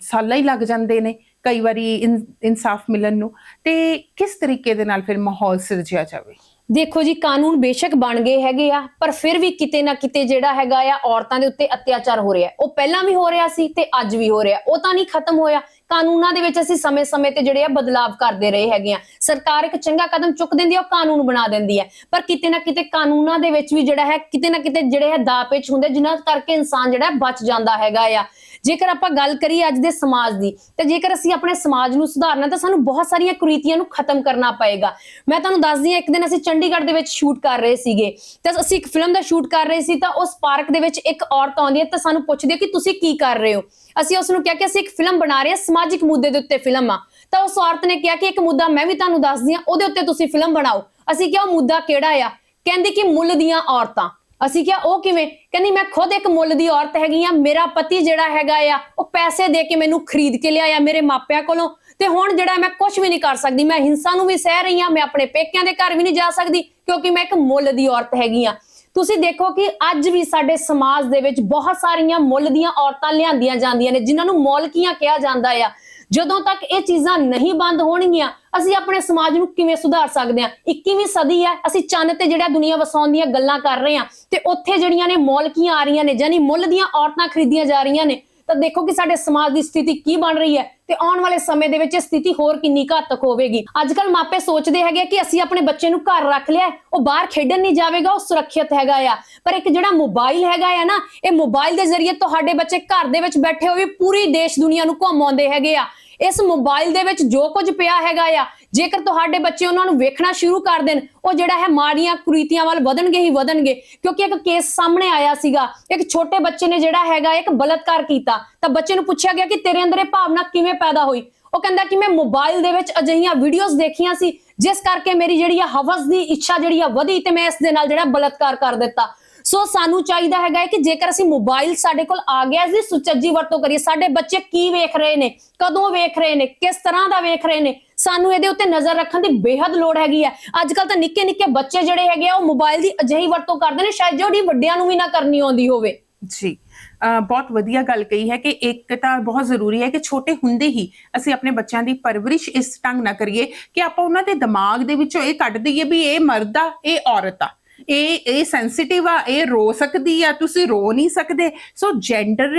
B: ਸਾਲਾਂ ਹੀ ਲੱਗ ਜਾਂਦੇ ਨੇ ਕਈ ਵਾਰੀ ਇਨ- ਇਨਸਾਫ ਮਿਲਣ ਨੂੰ। ਤੇ ਕਿਸ ਤਰੀਕੇ ਦੇ ਨਾਲ ਫਿਰ ਮਾਹੌਲ ਸਿਰਜਿਆ ਜਾਵੇ?
A: ਦੇਖੋ ਜੀ, ਕਾਨੂੰਨ ਬੇਸ਼ੱਕ ਬਣ ਗਏ ਹੈਗੇ ਆ, ਪਰ ਫਿਰ ਵੀ ਕਿਤੇ ਨਾ ਕਿਤੇ ਜਿਹੜਾ ਹੈਗਾ ਆ, ਔਰਤਾਂ ਦੇ ਉੱਤੇ ਅਤਿਆਚਾਰ ਹੋ ਰਿਹਾ ਉਹ ਪਹਿਲਾਂ ਵੀ ਹੋ ਰਿਹਾ ਸੀ ਤੇ ਅੱਜ ਵੀ ਹੋ ਰਿਹਾ। ਉਹ ਤਾਂ ਨਹੀਂ ਖਤਮ ਹੋਇਆ। ਕਾਨੂੰਨਾਂ ਦੇ ਵਿੱਚ ਅਸੀਂ ਸਮੇਂ-ਸਮੇਂ ਤੇ ਜਿਹੜੇ ਆ ਬਦਲਾਵ ਕਰਦੇ ਰਹੇ ਹੈਗੇ ਆ। ਸਰਕਾਰ ਇੱਕ ਚੰਗਾ ਕਦਮ ਚੁੱਕ ਦਿੰਦੀ ਆ, ਉਹ ਕਾਨੂੰਨ ਬਣਾ ਦਿੰਦੀ ਹੈ ਪਰ ਕਿਤੇ ਨਾ ਕਿਤੇ ਕਾਨੂੰਨਾਂ ਦੇ ਵਿੱਚ ਵੀ ਜਿਹੜਾ ਹੈ, ਕਿਤੇ ਨਾ ਕਿਤੇ ਜਿਹੜੇ ਹੈ ਦਾਅਪੇਚ ਹੁੰਦੇ, ਜਿਨ੍ਹਾਂ ਕਰਕੇ ਇਨਸਾਨ ਜਿਹੜਾ ਬਚ ਜਾਂਦਾ ਹੈਗਾ ਆ। ਜੇਕਰ ਆਪਾਂ ਗੱਲ ਕਰੀਏ ਅੱਜ ਦੇ ਸਮਾਜ ਦੀ, ਤੇ ਜੇਕਰ ਅਸੀਂ ਆਪਣੇ ਸਮਾਜ ਨੂੰ ਸੁਧਾਰਨਾ, ਤਾਂ ਸਾਨੂੰ ਬਹੁਤ ਸਾਰੀਆਂ ਕੁਰੀਤੀਆਂ ਨੂੰ ਖਤਮ ਕਰਨਾ ਪਏਗਾ। ਮੈਂ ਤੁਹਾਨੂੰ ਦੱਸਦੀ ਹਾਂ, ਇੱਕ ਦਿਨ ਅਸੀਂ ਚੰਡੀਗੜ੍ਹ ਦੇ ਵਿੱਚ ਸ਼ੂਟ ਕਰ ਰਹੇ ਸੀਗੇ। ਤੇ ਅਸੀਂ ਇੱਕ ਫਿਲਮ ਦਾ ਸ਼ੂਟ ਕਰ ਰਹੇ ਸੀ, ਤਾਂ ਉਸ ਪਾਰਕ ਦੇ ਵਿੱਚ ਇੱਕ ਔਰਤ ਆਉਂਦੀ ਹੈ, ਤਾਂ ਸਾਨੂੰ ਪੁੱਛਦੀ ਹੈ ਕਿ ਤੁਸੀਂ ਕੀ ਕਰ ਰਹੇ ਹੋ? ਅਸੀਂ ਉਸ ਨੂੰ ਕਿਹਾ ਕਿ ਅਸੀਂ ਇੱਕ ਫਿਲਮ ਬਣਾ ਰਹੇ ਹਾਂ, ਸਮਾਜਿਕ ਮੁੱਦੇ ਦੇ ਉੱਤੇ ਫਿਲਮ ਆ। ਤਾਂ ਉਸ ਔਰਤ ਨੇ ਕਿਹਾ ਕਿ ਇੱਕ ਮੁੱਦਾ ਮੈਂ ਵੀ ਤੁਹਾਨੂੰ ਦੱਸਦੀ ਹਾਂ, ਉਹਦੇ ਉੱਤੇ ਤੁਸੀਂ ਫਿਲਮ ਬਣਾਓ। ਅਸੀਂ ਕਿਹਾ, ਉਹ ਮੁੱਦਾ ਕਿਹੜਾ ਆ? ਕਹਿੰਦੇ ਕਿ ਮੁੱਲ ਦੀਆਂ ਔਰਤਾਂ। ਅਸੀਂ ਕਿਹਾ, ਉਹ ਕਿਵੇਂ? ਕਹਿੰਦੀ, ਮੈਂ ਖੁਦ ਇੱਕ ਮੁੱਲ ਦੀ ਔਰਤ ਹੈਗੀ ਆ, ਮੇਰਾ ਪਤੀ ਜਿਹੜਾ ਹੈਗਾ ਆ, ਉਹ ਪੈਸੇ ਦੇ ਕੇ ਮੈਨੂੰ ਖਰੀਦ ਕੇ ਲਿਆਇਆ ਮੇਰੇ ਮਾਪਿਆਂ ਕੋਲੋਂ। ਤੇ ਹੁਣ ਜਿਹੜਾ ਮੈਂ ਕੁਝ ਵੀ ਨਹੀਂ ਕਰ ਸਕਦੀ, ਮੈਂ ਹਿੰਸਾ ਨੂੰ ਵੀ ਸਹਿ ਰਹੀ ਆ, ਮੈਂ ਆਪਣੇ ਪੇਕਿਆਂ ਦੇ ਘਰ ਵੀ ਨਹੀਂ ਜਾ ਸਕਦੀ, ਕਿਉਂਕਿ ਮੈਂ ਇੱਕ ਮੁੱਲ ਦੀ ਔਰਤ ਹੈਗੀ ਆ। ਤੁਸੀਂ ਦੇਖੋ ਕਿ ਅੱਜ ਵੀ ਸਾਡੇ ਸਮਾਜ ਦੇ ਵਿੱਚ ਬਹੁਤ ਸਾਰੀਆਂ ਮੁੱਲ ਦੀਆਂ ਔਰਤਾਂ ਲਿਆਂਦੀਆਂ ਜਾਂਦੀਆਂ ਨੇ, ਜਿਨ੍ਹਾਂ ਨੂੰ ਮੌਲਕੀਆਂ ਕਿਹਾ ਜਾਂਦਾ ਆ। ਜਦੋਂ ਤੱਕ ਇਹ ਚੀਜ਼ਾਂ ਨਹੀਂ ਬੰਦ ਹੋਣਗੀਆਂ, ਅਸੀਂ ਆਪਣੇ ਸਮਾਜ ਨੂੰ ਕਿਵੇਂ ਸੁਧਾਰ ਸਕਦੇ ਹਾਂ? 21ਵੀਂ ਸਦੀ ਹੈ, ਅਸੀਂ ਚੰਨ ਤੇ ਜਿਹੜਾ ਦੁਨੀਆ ਵਸਾਉਣ ਦੀਆਂ ਗੱਲਾਂ ਕਰ ਰਹੇ ਹਾਂ ਤੇ ਉੱਥੇ ਜਿਹੜੀਆਂ ਨੇ ਮੌਲਕੀਆਂ ਆ ਰਹੀਆਂ ਨੇ ਯਾਨੀ ਮੁੱਲ ਦੀਆਂ ਔਰਤਾਂ ਖਰੀਦੀਆਂ ਜਾ ਰਹੀਆਂ ਨੇ ਤਾਂ ਦੇਖੋ ਕਿ ਸਾਡੇ ਸਮਾਜ ਦੀ ਸਥਿਤੀ ਕੀ ਬਣ ਰਹੀ ਹੈ ਤੇ ਆਉਣ ਵਾਲੇ ਸਮੇਂ ਦੇ ਵਿੱਚ ਇਹ ਸਥਿਤੀ ਹੋਰ ਕਿੰਨੀ ਘਾਤਕ ਹੋਵੇਗੀ। ਅੱਜ ਕੱਲ ਮਾਪੇ ਸੋਚਦੇ ਹੈਗੇ ਕਿ ਅਸੀਂ ਆਪਣੇ ਬੱਚੇ ਨੂੰ ਘਰ ਰੱਖ ਲਿਆ, ਉਹ ਬਾਹਰ ਖੇਡਣ ਨਹੀਂ ਜਾਵੇਗਾ, ਉਹ ਸੁਰੱਖਿਅਤ ਹੈਗਾ ਆ। ਪਰ ਇੱਕ ਜਿਹੜਾ ਮੋਬਾਈਲ ਹੈਗਾ ਆ ਨਾ, ਇਹ ਮੋਬਾਈਲ ਦੇ ਜ਼ਰੀਏ ਤੁਹਾਡੇ ਬੱਚੇ ਘਰ ਦੇ ਵਿੱਚ ਬੈਠੇ ਹੋਏ ਵੀ ਪੂਰੀ ਦੇਸ਼ ਦੁਨੀਆ ਨੂੰ ਘੁੰਮਾਉਂਦੇ ਹੈਗੇ ਆ। ਇਸ ਮੋਬਾਈਲ ਦੇ ਵਿੱਚ ਜੋ ਕੁਝ ਪਿਆ ਹੈਗਾ ਆ, ਜੇਕਰ ਤੁਹਾਡੇ ਬੱਚੇ ਉਹਨਾਂ ਨੂੰ ਵੇਖਣਾ ਸ਼ੁਰੂ ਕਰ ਦੇਣ, ਉਹ ਜਿਹੜਾ ਹੈ ਮਾੜੀਆਂ ਕੁਰੀਤੀਆਂ ਵੱਲ ਵਧਣਗੇ ਹੀ ਵਧਣਗੇ। ਕਿਉਂਕਿ ਇੱਕ ਕੇਸ ਸਾਹਮਣੇ ਆਇਆ ਸੀਗਾ, ਇੱਕ ਛੋਟੇ ਬੱਚੇ ਨੇ ਜਿਹੜਾ ਹੈਗਾ ਇੱਕ ਬਲਤਕਾਰ ਕੀਤਾ। ਤਾਂ ਬੱਚੇ ਨੂੰ ਪੁੱਛਿਆ ਗਿਆ ਕਿ ਤੇਰੇ ਅੰਦਰ ਇਹ ਭਾਵਨਾ ਕਿਵੇਂ ਪੈਦਾ ਹੋਈ? ਉਹ ਕਹਿੰਦਾ ਕਿ ਮੈਂ ਮੋਬਾਈਲ ਦੇ ਵਿੱਚ ਅਜਿਹੀਆਂ ਵੀਡੀਓਜ਼ ਦੇਖੀਆਂ ਸੀ, ਜਿਸ ਕਰਕੇ ਮੇਰੀ ਜਿਹੜੀ ਆ ਹਵਸ ਦੀ ਇੱਛਾ ਜਿਹੜੀ ਆ ਵਧੀ ਤੇ ਮੈਂ ਇਸ ਦੇ ਨਾਲ ਜਿਹੜਾ ਬਲਤਕਾਰ ਕਰ ਦਿੱਤਾ। ਸੋ ਸਾਨੂੰ ਚਾਹੀਦਾ ਹੈਗਾ ਕਿ ਜੇਕਰ ਅਸੀਂ ਮੋਬਾਈਲ ਸਾਡੇ ਕੋਲ ਆ ਗਿਆ ਇਸ ਦੀ ਸੁਚੱਜੀ ਵਰਤੋਂ ਕਰੀਏ, ਸਾਡੇ ਬੱਚੇ ਕੀ ਵੇਖ ਰਹੇ ਨੇ, ਕਦੋਂ ਵੇਖ ਰਹੇ ਨੇ, ਕਿਸ ਤਰ੍ਹਾਂ ਦਾ ਵੇਖ ਰਹੇ ਨੇ, ਸਾਨੂੰ ਇਹਦੇ ਉੱਤੇ ਨਜ਼ਰ ਰੱਖਣ ਦੀ ਬੇਹੱਦ ਲੋੜ ਹੈਗੀ ਹੈ। ਅੱਜ ਕੱਲ ਤਾਂ ਨਿੱਕੇ ਨਿੱਕੇ ਬੱਚੇ ਜਿਹੜੇ ਹੈਗੇ ਆ, ਉਹ ਮੋਬਾਈਲ ਦੀ ਅਜਿਹੀ ਵਰਤੋਂ ਕਰਦੇ ਨੇ, ਸ਼ਾਇਦ ਜਿਹੜੀ ਵੱਡਿਆਂ ਨੂੰ ਵੀ ਨਾ ਕਰਨੀ ਆਉਂਦੀ ਹੋਵੇ।
B: ਜੀ ਬਹੁਤ ਵਧੀਆ ਗੱਲ ਕਹੀ ਹੈ ਕਿ ਇੱਕ ਤਾਂ ਬਹੁਤ ਜ਼ਰੂਰੀ ਹੈ ਕਿ ਛੋਟੇ ਹੁੰਦੇ ਹੀ ਅਸੀਂ ਆਪਣੇ ਬੱਚਿਆਂ ਦੀ ਪਰਵਰਿਸ਼ ਇਸ ਢੰਗ ਨਾਲ ਕਰੀਏ ਕਿ ਆਪਾਂ ਉਹਨਾਂ ਦੇ ਦਿਮਾਗ ਦੇ ਵਿੱਚੋਂ ਇਹ ਕੱਢ ਦਈਏ ਵੀ ਇਹ ਮਰਦ ਆ, ਇਹ ਔਰਤ ਆ। ਇਹ ਇਹ ਸੈਂਸਿਟਿਵ ਆ ਇਹ ਰੋ ਸਕਦੀ ਆ ਤੁਸੀਂ ਰੋ ਨਹੀਂ ਸਕਦੇ। ਸੋ ਜੈਂਡਰ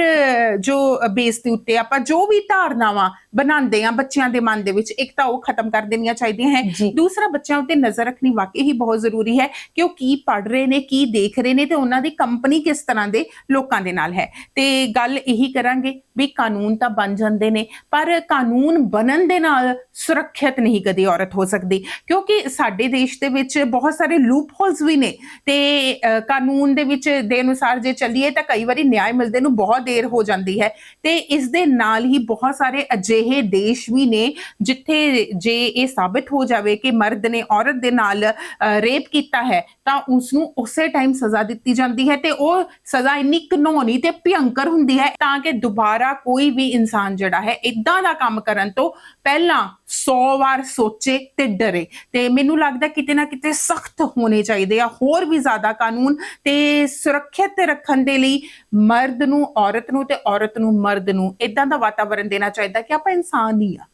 B: ਜੋ ਬੇਸ ਦੇ ਉੱਤੇ ਆਪਾਂ ਜੋ ਵੀ ਧਾਰਨਾਵਾਂ ਬਣਾਉਂਦੇ ਆ ਬੱਚਿਆਂ ਦੇ ਮਨ ਦੇ ਵਿੱਚ ਇੱਕ ਤਾਂ ਉਹ ਖਤਮ ਕਰ ਦੇਣੀਆਂ ਚਾਹੀਦੀਆਂ ਹੈ। ਦੂਸਰਾ ਬੱਚਿਆਂ ਉੱਤੇ ਨਜ਼ਰ ਰੱਖਣੀ ਵਾਕਈ ਹੀ ਬਹੁਤ ਜ਼ਰੂਰੀ ਹੈ ਕਿ ਉਹ ਕੀ ਪੜ ਰਹੇ ਨੇ ਕੀ ਦੇਖ ਰਹੇ ਨੇ ਤੇ ਉਹਨਾਂ ਦੀ ਕੰਪਨੀ ਕਿਸ ਤਰ੍ਹਾਂ ਦੇ ਲੋਕਾਂ ਦੇ ਨਾਲ ਹੈ। ਤੇ ਗੱਲ ਇਹੀ ਕਰਾਂਗੇ ਵੀ ਕਾਨੂੰਨ ਤਾਂ ਬਣ ਜਾਂਦੇ ਨੇ ਪਰ ਕਾਨੂੰਨ ਬਣਨ ਦੇ ਨਾਲ ਸੁਰੱਖਿਅਤ ਨਹੀਂ ਕਦੇ ਔਰਤ ਹੋ ਸਕਦੀ। ਕਿਉਂਕਿ ਸਾਡੇ ਦੇਸ਼ ਦੇ ਵਿੱਚ ਬਹੁਤ ਸਾਰੇ ਲੂਪ ਹੋਲਸ ਵੀ ਨੇ। ਤੇ ਕਾਨੂੰਨ ਦੇ ਵਿੱਚ ਦੇ ਅਨੁਸਾਰ ਜੇ ਚੱਲੀਏ ਤਾਂ ਕਈ ਵਾਰੀ ਨਿਆਂ ਮਿਲਦੇ ਨੂੰ ਬਹੁਤ ਦੇਰ ਹੋ ਜਾਂਦੀ ਹੈ। ਤੇ ਇਸ ਦੇ ਨਾਲ ਹੀ ਬਹੁਤ ਸਾਰੇ ਅਜਿਹੇ ਦੇਸ਼ ਵੀ ਨੇ ਜਿੱਥੇ ਜੇ ਇਹ ਸਾਬਿਤ ਹੋ ਜਾਵੇ ਕਿ ਮਰਦ ਨੇ ਔਰਤ ਦੇ ਨਾਲ ਰੇਪ ਕੀਤਾ ਹੈ ਤਾਂ ਉਸ ਨੂੰ ਉਸੇ ਟਾਈਮ ਸਜ਼ਾ ਦਿੱਤੀ ਜਾਂਦੀ ਹੈ ਤੇ ਉਹ ਸਜ਼ਾ ਇੰਨੀ ਘਨੌਣੀ ਤੇ ਭਿਅੰਕਰ ਹੁੰਦੀ ਹੈ ਤਾਂ ਕਿ ਦੁਬਾਰਾ ਕੋਈ ਵੀ ਇਨਸਾਨ ਜਿਹੜਾ ਹੈ ਇਦਾਂ ਦਾ ਕੰਮ ਕਰਨ ਤੋਂ ਪਹਿਲਾਂ 100 ਵਾਰ ਸੋਚੇ ਤੇ ਡਰੇ। ਤੇ ਮੈਨੂੰ ਲੱਗਦਾ ਕਿਤੇ ਨਾ ਕਿਤੇ ਸਖਤ ਹੋਣੇ ਚਾਹੀਦੇ ਆ, ਹੋਰ ਵੀ ਜ਼ਿਆਦਾ ਕਾਨੂੰਨ ਤੇ ਸੁਰੱਖਿਅਤ ਰੱਖਣ ਦੇ ਲਈ ਮਰਦ ਨੂੰ, ਔਰਤ ਨੂੰ ਤੇ ਔਰਤ ਨੂੰ ਮਰਦ ਨੂੰ ਇਦਾਂ ਦਾ ਵਾਤਾਵਰਣ ਦੇਣਾ ਚਾਹੀਦਾ ਕਿ ਆਪਾਂ ਇਨਸਾਨ ਹੀ ਆ।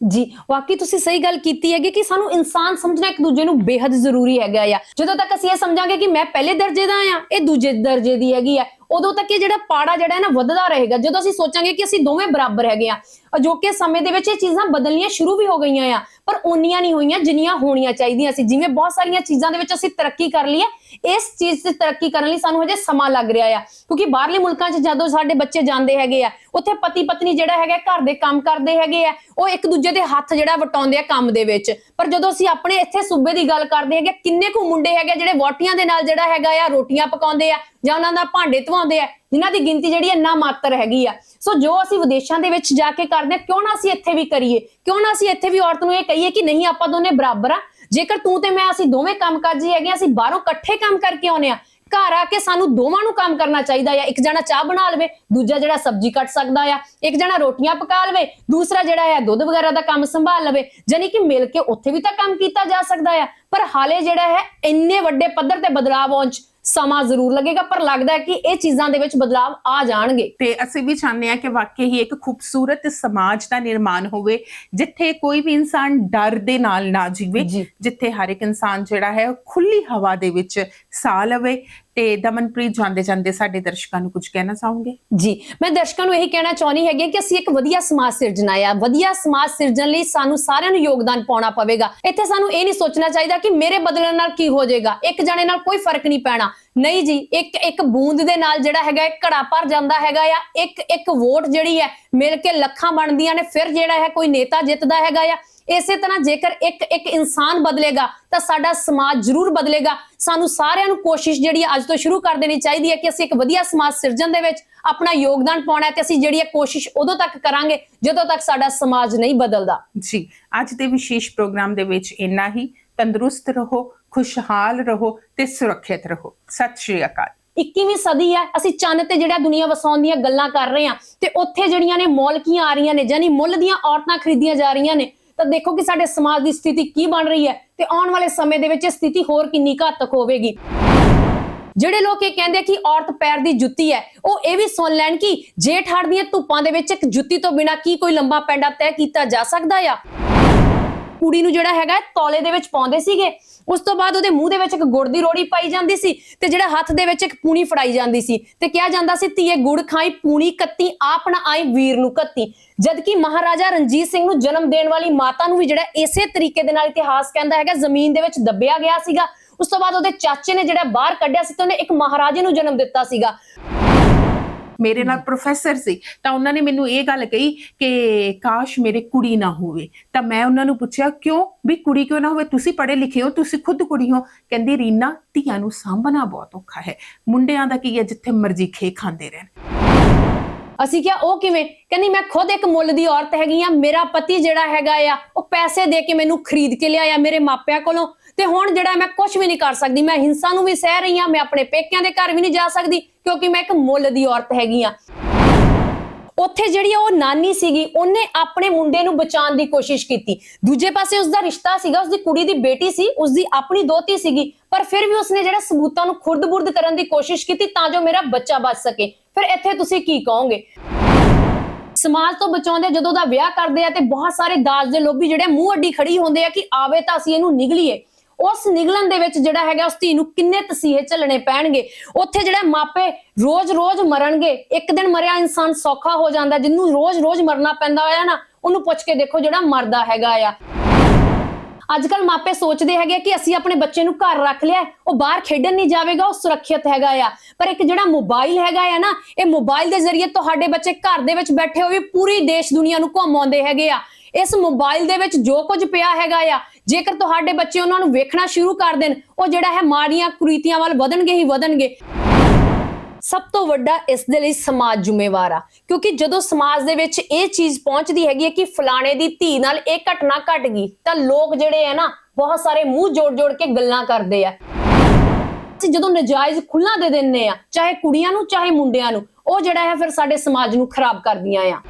A: ਜੀ, ਵਾਕਈ ਤੁਸੀਂ ਸਹੀ ਗੱਲ ਕੀਤੀ ਹੈਗੀ ਕਿ ਸਾਨੂੰ ਇਨਸਾਨ ਸਮਝਣਾ ਇੱਕ ਦੂਜੇ ਨੂੰ ਬੇहद ਜ਼ਰੂਰੀ ਹੈਗਾ ਆ। ਜਦੋਂ ਤੱਕ ਅਸੀਂ ਇਹ ਸਮਝਾਂਗੇ ਕਿ ਮੈਂ ਪਹਿਲੇ ਦਰਜੇ ਦਾ ਆ, ਇਹ ਦੂਜੇ ਦਰਜੇ ਦੀ ਹੈਗੀ ਆ। ਉਦੋਂ ਤੱਕ ਇਹ ਜਿਹੜਾ ਪਾੜਾ ਜਿਹੜਾ ਹੈ ਨਾ ਵੱਧਦਾ ਰਹੇਗਾ। ਜਦੋਂ ਅਸੀਂ ਸੋਚਾਂਗੇ ਕਿ ਅਸੀਂ ਦੋਵੇਂ ਬਰਾਬਰ ਹੈਗੇ ਆ, ਅਜੋਕੇ ਸਮੇਂ ਦੇ ਵਿੱਚ ਇਹ ਚੀਜ਼ਾਂ ਬਦਲਣੀਆਂ ਸ਼ੁਰੂ ਵੀ ਹੋ ਗਈਆਂ ਆ, ਪਰ ਓਨੀਆਂ ਨਹੀਂ ਹੋਈਆਂ ਜਿੰਨੀਆਂ ਹੋਣੀਆਂ ਚਾਹੀਦੀਆਂ ਸੀ। ਜਿਵੇਂ ਬਹੁਤ ਸਾਰੀਆਂ ਚੀਜ਼ਾਂ ਦੇ ਵਿੱਚ ਅਸੀਂ ਤਰੱਕੀ ਕਰ ਲਈ ਹੈ ਇਸ ਚੀਜ਼ ਤੇ ਤਰੱਕੀ ਕਰਨ ਲਈ ਸਾਨੂੰ ਹਜੇ ਸਮਾਂ ਲੱਗ ਰਿਹਾ ਆ। ਕਿਉਂਕਿ ਬਾਹਰਲੇ ਮੁਲਕਾਂ 'ਚ ਜਦੋਂ ਸਾਡੇ ਬੱਚੇ ਜਾਂਦੇ ਹੈਗੇ ਆ, ਉੱਥੇ ਪਤੀ ਪਤਨੀ ਜਿਹੜਾ ਹੈਗਾ, ਘਰ ਦੇ ਕੰਮ ਕਰਦੇ ਹੈਗੇ ਆ, ਉਹ ਇੱਕ ਦੂਜੇ ਦੇ ਹੱਥ ਜਿਹੜਾ ਵਟਾਉਂਦੇ ਆ ਕੰਮ ਦੇ ਵਿੱਚ। ਪਰ ਜਦੋਂ ਅਸੀਂ ਆਪਣੇ ਇੱਥੇ ਸੂਬੇ ਦੀ ਗੱਲ ਕਰਦੇ ਹੈਗੇ, ਕਿੰਨੇ ਕੁ ਮੁੰਡੇ ਹੈਗੇ ਜਿਹੜੇ ਵੋਟੀਆਂ ਦੇ ਨਾਲ ਜਿਹੜਾ ਹੈਗਾ ਆ, ਰੋਟੀਆਂ ਪਕਾਉਂਦੇ ਆ ਜਾਂ ਉਹਨਾਂ ਦਾ ਭਾਂਡੇ ਧਵਾਉਂਦੇ ਆ, ਜਿਨ੍ਹਾਂ ਦੀ ਗਿਣਤੀ ਜਿਹੜੀ ਹੈ ਨਾ ਮਾਤਰ ਹੈਗੀ ਆ। ਸੋ ਜੋ ਅਸੀਂ ਵਿਦੇਸ਼ਾਂ ਦੇ ਵਿੱਚ ਜਾ ਕੇ ਕਰਦੇ ਆ, ਕਿਉਂ ਨਾ ਅਸੀਂ ਇੱਥੇ ਵੀ ਕਰੀਏ? ਕਿਉਂ ਨਾ ਅਸੀਂ ਇੱਥੇ ਵੀ ਔਰਤ ਨੂੰ ਇਹ ਕਹੀਏ ਕਿ ਨਹੀਂ, ਆਪਾਂ ਦੋਨੇ ਬਰਾਬਰ ਆ ਜੇਕਰ ਤੂੰ ਤੇ ਮੈਂ ਅਸੀਂ ਦੋਵੇਂ ਕੰਮਕਾਜੀ ਹੈਗੇ ਆ, ਅਸੀਂ ਬਾਹਰੋਂ ਇਕੱਠੇ ਕੰਮ ਕਰਕੇ ਆਉਨੇ ਆ ਘਰ ਆ ਕੇ ਸਾਨੂੰ ਦੋਵਾਂ ਨੂੰ ਕੰਮ ਕਰਨਾ ਚਾਹੀਦਾ ਆ। ਇੱਕ ਜਣਾ ਚਾਹ ਬਣਾ ਲਵੇ ਦੂਜਾ ਜਿਹੜਾ ਸਬਜ਼ੀ ਕੱਟ ਸਕਦਾ ਆ। ਇੱਕ ਜਣਾ ਰੋਟੀਆਂ ਪਕਾ ਲਵੇ ਦੂਸਰਾ ਜਿਹੜਾ ਹੈ ਦੁੱਧ ਵਗੈਰਾ ਦਾ ਕੰਮ ਸੰਭਾਲ ਲਵੇ। ਜਾਨੀ ਕਿ ਮਿਲ ਕੇ ਉੱਥੇ ਵੀ ਤਾਂ ਕੰਮ ਕੀਤਾ ਜਾ ਸਕਦਾ ਆ। ਪਰ ਹਾਲੇ ਜਿਹੜਾ ਹੈ ਇੰਨੇ ਵੱਡੇ ਪੱਧਰ ਤੇ ਬਦਲਾਅ ਆਉਣ 'ਚ ਸਮਾਂ ਜ਼ਰੂਰ ਲੱਗੇਗਾ ਪਰ ਲੱਗਦਾ ਹੈ ਕਿ ਇਹ ਚੀਜ਼ਾਂ ਦੇ ਵਿੱਚ ਬਦਲਾਅ ਆ ਜਾਣਗੇ
B: ਤੇ ਅਸੀਂ ਵੀ ਚਾਹੁੰਦੇ ਹਾਂ ਕਿ ਵਾਕਈ ਹੀ ਇੱਕ ਖੂਬਸੂਰਤ ਸਮਾਜ ਦਾ ਨਿਰਮਾਣ ਹੋਵੇ ਜਿੱਥੇ ਕੋਈ ਵੀ ਇਨਸਾਨ ਡਰ ਦੇ ਨਾਲ ਨਾ ਜੀਵੇ। ਜਿੱਥੇ ਹਰ ਇੱਕ ਇਨਸਾਨ ਜਿਹੜਾ ਹੈ ਉਹ ਖੁੱਲੀ ਹਵਾ ਦੇ ਵਿੱਚ ਸਾਹ ਲਵੇ ਤੇ ਦਮਨਪ੍ਰੀਤ ਜਾਂਦੇ ਜਾਂਦੇ ਸਾਡੇ ਦਰਸ਼ਕਾਂ ਨੂੰ ਕੁਝ ਕਹਿਣਾ ਚਾਹੋਗੇ?
A: ਜੀ, ਮੈਂ ਦਰਸ਼ਕਾਂ ਨੂੰ ਇਹ ਕਹਿਣਾ ਚਾਹੁੰਦੀ ਹੈਗੀ ਕਿ ਅਸੀਂ ਇੱਕ ਵਧੀਆ ਸਮਾਜ ਸਿਰਜਣਾ ਆ। ਵਧੀਆ ਸਮਾਜ ਸਿਰਜਣ ਲਈ ਸਾਨੂੰ ਸਾਰਿਆਂ ਨੂੰ ਯੋਗਦਾਨ ਪਾਉਣਾ ਪਵੇਗਾ। ਇੱਥੇ ਸਾਨੂੰ ਇਹ ਨਹੀਂ ਸੋਚਣਾ ਚਾਹੀਦਾ ਕਿ ਮੇਰੇ ਬਦਲਣ ਨਾਲ ਕੀ ਹੋ ਜਾਏਗਾ। ਇੱਕ ਜਣੇ ਨਾਲ ਕੋਈ ਫ਼ਰਕ ਨਹੀਂ ਪੈਣਾ। ਨਹੀਂ ਜੀ, ਇੱਕ ਇੱਕ ਬੂੰਦ ਦੇ ਨਾਲ ਜਿਹੜਾ ਹੈਗਾ ਘੜਾ ਭਰ ਜਾਂਦਾ ਹੈਗਾ ਆ, ਇੱਕ ਇੱਕ ਵੋਟ ਜਿਹੜੀ ਹੈ ਮਿਲ ਕੇ ਲੱਖਾਂ ਬਣਦੀਆਂ ਨੇ, ਫਿਰ ਜਿਹੜਾ ਹੈ ਕੋਈ ਨੇਤਾ ਜਿੱਤਦਾ ਹੈਗਾ ਆ। ਇਸੇ ਤਰ੍ਹਾਂ ਜੇਕਰ ਇੱਕ ਇੱਕ ਇਨਸਾਨ ਬਦਲੇਗਾ, ਤਾਂ ਸਾਡਾ ਸਮਾਜ ਜ਼ਰੂਰ ਬਦਲੇਗਾ। ਸਾਨੂੰ ਸਾਰਿਆਂ ਨੂੰ ਕੋਸ਼ਿਸ਼ ਜਿਹੜੀ ਹੈ ਅੱਜ ਤੋਂ ਸ਼ੁਰੂ ਕਰ ਦੇਣੀ ਚਾਹੀਦੀ ਹੈ ਕਿ ਅਸੀਂ ਇੱਕ ਵਧੀਆ ਸਮਾਜ ਸਿਰਜਣ ਦੇ ਵਿੱਚ ਆਪਣਾ ਯੋਗਦਾਨ ਪਾਉਣਾ ਹੈ ਤੇ ਅਸੀਂ ਜਿਹੜੀ ਹੈ ਕੋਸ਼ਿਸ਼ ਉਦੋਂ ਤੱਕ ਕਰਾਂਗੇ ਜਦੋਂ ਤੱਕ ਸਾਡਾ ਸਮਾਜ ਨਹੀਂ ਬਦਲਦਾ।
B: ਜੀ, ਅੱਜ ਦੇ ਵਿਸ਼ੇਸ਼ ਪ੍ਰੋਗਰਾਮ ਦੇ ਵਿੱਚ ਇੰਨਾ ਹੀ। ਤੰਦਰੁਸਤ ਰਹੋ ਖੁਸ਼ਹਾਲ ਰਹੋ ਤੇ ਸੁਰੱਖਿਅਤ ਰਹੋ। ਸਤਿ ਸ਼੍ਰੀ ਅਕਾਲ।
A: 21ਵੀਂ ਸਦੀ ਹੈ, ਅਸੀਂ ਚੰਨ ਤੇ ਜਿਹੜਾ ਦੁਨੀਆ ਵਸਾਉਣ ਦੀਆਂ ਗੱਲਾਂ ਕਰ ਰਹੇ ਹਾਂ ਤੇ ਉੱਥੇ ਜਿਹੜੀਆਂ ਨੇ ਮੌਲਕੀਆਂ ਆ ਰਹੀਆਂ ਨੇ ਯਾਨੀ ਮੁੱਲ ਦੀਆਂ ਔਰਤਾਂ ਖਰੀਦੀਆਂ ਜਾ ਰਹੀਆਂ ਨੇ, ਤਾਂ ਦੇਖੋ ਕਿ ਸਾਡੇ ਸਮਾਜ ਦੀ ਸਥਿਤੀ ਕੀ ਬਣ ਰਹੀ ਹੈ ਤੇ ਆਉਣ ਵਾਲੇ ਸਮੇਂ ਦੇ ਵਿੱਚ ਇਹ ਸਥਿਤੀ ਹੋਰ ਕਿੰਨੀ ਘਾਤਕ ਹੋਵੇਗੀ। ਜਿਹੜੇ ਲੋਕ ਇਹ ਕਹਿੰਦੇ ਕਿ ਔਰਤ ਪੈਰ ਦੀ ਜੁੱਤੀ ਹੈ, ਉਹ ਇਹ ਵੀ ਸੁਣ ਲੈਣ ਕਿ ਜੇਠ ਹਾੜ ਦੀਆਂ ਧੁੱਪਾਂ ਦੇ ਵਿੱਚ ਇੱਕ ਜੁੱਤੀ ਤੋਂ ਬਿਨਾ ਕੀ ਕੋਈ ਲੰਬਾ ਪੈਂਡਾ ਤੈਅ ਕੀਤਾ ਜਾ ਸਕਦਾ ਆ? ਕੁੜੀ ਨੂੰ ਜਿਹੜਾ ਹੈਗਾ ਤੌਲੇ ਦੇ ਵਿੱਚ ਪਾਉਂਦੇ ਸੀਗੇ, ਉਸ ਤੋਂ ਬਾਅਦ ਉਹਦੇ ਮੂੰਹ ਦੇ ਵਿੱਚ ਇੱਕ ਗੁੜ ਦੀ ਰੋੜੀ ਪਾਈ ਜਾਂਦੀ ਸੀ ਤੇ ਜਿਹੜਾ ਹੱਥ ਦੇ ਵਿੱਚ ਇੱਕ ਪੂਣੀ ਫੜਾਈ ਜਾਂਦੀ ਸੀ ਤੇ ਕਿਹਾ ਜਾਂਦਾ ਸੀ, ਧੀਏ, ਗੁੜ ਖਾਈ, ਪੂਣੀ ਕੱਤੀ, ਆਪ ਨਾ ਆਈ ਵੀਰ ਨੂੰ ਕੱਤੀ। ਜਦਕਿ ਮਹਾਰਾਜਾ ਰਣਜੀਤ ਸਿੰਘ ਨੂੰ ਜਨਮ ਦੇਣ ਵਾਲੀ ਮਾਤਾ ਨੂੰ ਵੀ ਜਿਹੜਾ ਇਸੇ ਤਰੀਕੇ ਦੇ ਨਾਲ ਇਤਿਹਾਸ ਕਹਿੰਦਾ ਹੈਗਾ, ਜ਼ਮੀਨ ਦੇ ਵਿੱਚ ਦੱਬਿਆ ਗਿਆ ਸੀਗਾ। ਉਸ ਤੋਂ ਬਾਅਦ ਉਹਦੇ ਚਾਚੇ ਨੇ ਜਿਹੜਾ ਬਾਹਰ ਕੱਢਿਆ ਸੀ ਤੇ ਉਹਨੇ ਇੱਕ ਮਹਾਰਾਜੇ ਨੂੰ ਜਨਮ ਦਿੱਤਾ ਸੀਗਾ।
B: ਮੇਰੇ ਨਾਲ ਪ੍ਰੋਫੈਸਰ ਸੀ ਤਾਂ ਉਹਨਾਂ ਨੇ ਮੈਨੂੰ ਇਹ ਗੱਲ ਕਹੀ ਕਿ ਕਾਸ਼ ਮੇਰੇ ਕੁੜੀ ਨਾ ਹੋਵੇ। ਤਾਂ ਮੈਂ ਉਹਨਾਂ ਨੂੰ ਪੁੱਛਿਆ ਕਿਉਂ? ਵੀ ਕੁੜੀ ਕਿਉਂ ਨਾ ਹੋਵੇ? ਤੁਸੀਂ ਪੜ੍ਹੇ ਲਿਖੇ ਹੋ ਤੁਸੀਂ ਖੁਦ ਕੁੜੀ ਹੋ। ਕਹਿੰਦੀ ਰੀਨਾ ਧੀਆਂ ਨੂੰ ਸਾਂਭਣਾ ਬਹੁਤ ਔਖਾ ਹੈ। ਮੁੰਡਿਆਂ ਦਾ ਕੀ ਹੈ ਜਿੱਥੇ ਮਰਜ਼ੀ ਖੇ ਖਾਂਦੇ ਰਹਿਣ?
A: ਅਸੀਂ ਕਿਹਾ ਉਹ ਕਿਵੇਂ? ਕਹਿੰਦੀ ਮੈਂ ਖੁਦ ਇੱਕ ਮੁੱਲ ਦੀ ਔਰਤ ਹੈਗੀ ਆ ਮੇਰਾ ਪਤੀ ਜਿਹੜਾ ਹੈਗਾ ਆ ਉਹ ਪੈਸੇ ਦੇ ਕੇ ਮੈਨੂੰ ਖਰੀਦ ਕੇ ਲਿਆਇਆ ਮੇਰੇ ਮਾਪਿਆਂ ਕੋਲੋਂ। ਤੇ ਹੁਣ ਜਿਹੜਾ ਮੈਂ ਕੁਝ ਵੀ ਨਹੀਂ ਕਰ ਸਕਦੀ ਮੈਂ ਹਿੰਸਾ ਨੂੰ ਵੀ ਸਹਿ ਰਹੀ ਆ ਮੈਂ ਆਪਣੇ ਪੇਕਿਆਂ ਦੇ ਘਰ ਵੀ ਨਹੀਂ ਜਾ ਸਕਦੀ। ਕਿਉਂਕਿ ਮੈਂ ਇੱਕ ਮੁੱਲ ਦੀ ਔਰਤ ਹੈਗੀ ਆ। ਉੱਥੇ ਜਿਹੜੀ ਉਹ ਨਾਨੀ ਸੀਗੀ, ਉਹਨੇ ਆਪਣੇ ਮੁੰਡੇ ਨੂੰ ਬਚਾਉਣ ਦੀ ਕੋਸ਼ਿਸ਼ ਕੀਤੀ। ਦੂਜੇ ਪਾਸੇ ਉਸਦਾ ਰਿਸ਼ਤਾ ਸੀਗਾ, ਉਸਦੀ ਕੁੜੀ ਦੀ ਬੇਟੀ ਸੀ, ਉਸਦੀ ਆਪਣੀ ਦੋਤੀ ਸੀਗੀ, ਪਰ ਫਿਰ ਵੀ ਉਸਨੇ ਜਿਹੜਾ ਸਬੂਤਾਂ ਨੂੰ ਖੁਰਦ-ਬੁਰਦ ਕਰਨ ਦੀ ਕੋਸ਼ਿਸ਼ ਕੀਤੀ ਤਾਂ ਜੋ ਮੇਰਾ ਬੱਚਾ ਬਚ ਸਕੇ। ਫਿਰ ਇੱਥੇ ਤੁਸੀਂ ਕੀ ਕਹੋਗੇ? ਸਮਾਜ ਤੋਂ ਬਚਾਉਂਦੇ ਜਦੋਂ ਦਾ ਵਿਆਹ ਕਰਦੇ ਆ ਤੇ ਬਹੁਤ ਸਾਰੇ ਦਾਜ ਦੇ ਲੋਭੀ ਜਿਹੜੇ ਮੂੰਹ ਅੱਡੀ ਖੜੀ ਹੁੰਦੇ ਆ ਕਿ ਆਵੇ ਤਾਂ ਅਸੀਂ ਇਹਨੂੰ ਨਿਗਲੀਏ। ਉਸ ਨਿਗਲਣ ਦੇ ਵਿੱਚ ਜਿਹੜਾ ਹੈਗਾ ਉਸ ਧੀ ਨੂੰ ਕਿੰਨੇ ਤਸੀਹੇ ਝੱਲਣੇ ਪੈਣਗੇ? ਉੱਥੇ ਜਿਹੜਾ ਮਾਪੇ ਰੋਜ਼-ਰੋਜ਼ ਮਰਨਗੇ, ਇੱਕ ਦਿਨ ਮਰਿਆ ਇਨਸਾਨ ਸੌਖਾ ਹੋ ਜਾਂਦਾ, ਜਿਹਨੂੰ ਰੋਜ਼-ਰੋਜ਼ ਮਰਨਾ ਪੈਂਦਾ ਹੋਇਆ ਨਾ, ਉਹਨੂੰ ਪੁੱਛ ਕੇ ਦੇਖੋ ਜਿਹੜਾ ਮਰਦਾ ਹੈਗਾ ਆ। ਅੱਜ ਕੱਲ ਮਾਪੇ ਸੋਚਦੇ ਹੈਗੇ ਕਿ ਅਸੀਂ ਆਪਣੇ ਬੱਚੇ ਨੂੰ ਘਰ ਰੱਖ ਲਿਆ, ਉਹ ਬਾਹਰ ਖੇਡਣ ਨਹੀਂ ਜਾਵੇਗਾ, ਉਹ ਸੁਰੱਖਿਅਤ ਹੈਗਾ ਆ। ਪਰ ਇੱਕ ਜਿਹੜਾ ਮੋਬਾਈਲ ਹੈਗਾ ਆ ਨਾ, ਇਹ ਮੋਬਾਈਲ ਦੇ ਜ਼ਰੀਏ ਤੁਹਾਡੇ ਬੱਚੇ ਘਰ ਦੇ ਵਿੱਚ ਬੈਠੇ ਹੋਏ ਪੂਰੀ ਦੇਸ਼ ਦੁਨੀਆ ਨੂੰ ਘੁੰਮਾਉਂਦੇ ਹੈਗੇ ਆ। ਇਸ ਮੋਬਾਈਲ ਦੇ ਵਿੱਚ ਜੋ ਕੁਝ ਪਿਆ ਹੈਗਾ ਆ, ਜੇਕਰ ਤੁਹਾਡੇ ਬੱਚੇ ਉਹਨਾਂ ਨੂੰ ਵੇਖਣਾ ਸ਼ੁਰੂ ਕਰ ਦੇਣ, ਉਹ ਜਿਹੜਾ ਹੈ ਮਾੜੀਆਂ ਕੁਰੀਤੀਆਂ ਵੱਲ ਵਧਣਗੇ ਹੀ ਵਧਣਗੇ। ਸਭ ਤੋਂ ਵੱਡਾ ਇਸ ਦੇ ਲਈ ਸਮਾਜ ਜ਼ਿੰਮੇਵਾਰ ਆ, ਕਿਉਂਕਿ ਜਦੋਂ ਸਮਾਜ ਦੇ ਵਿੱਚ ਇਹ ਚੀਜ਼ ਪਹੁੰਚਦੀ ਹੈਗੀ ਹੈ ਕਿ ਫਲਾਣੇ ਦੀ ਧੀ ਨਾਲ ਇਹ ਘਟਨਾ ਘਟ ਗਈ, ਤਾਂ ਲੋਕ ਜਿਹੜੇ ਆ ਨਾ, ਬਹੁਤ ਸਾਰੇ ਮੂੰਹ ਜੋੜ-ਜੋੜ ਕੇ ਗੱਲਾਂ ਕਰਦੇ ਆ। ਜਦੋਂ ਨਜਾਇਜ਼ ਖੁੱਲਾ ਦੇ ਦਿੰਨੇ ਆ, ਚਾਹੇ ਕੁੜੀਆਂ ਨੂੰ, ਚਾਹੇ ਮੁੰਡਿਆਂ ਨੂੰ, ਉਹ ਜਿਹੜਾ ਹੈ ਫਿਰ ਸਾਡੇ ਸਮਾਜ ਨੂੰ ਖਰਾਬ ਕਰਦੀਆਂ ਆ।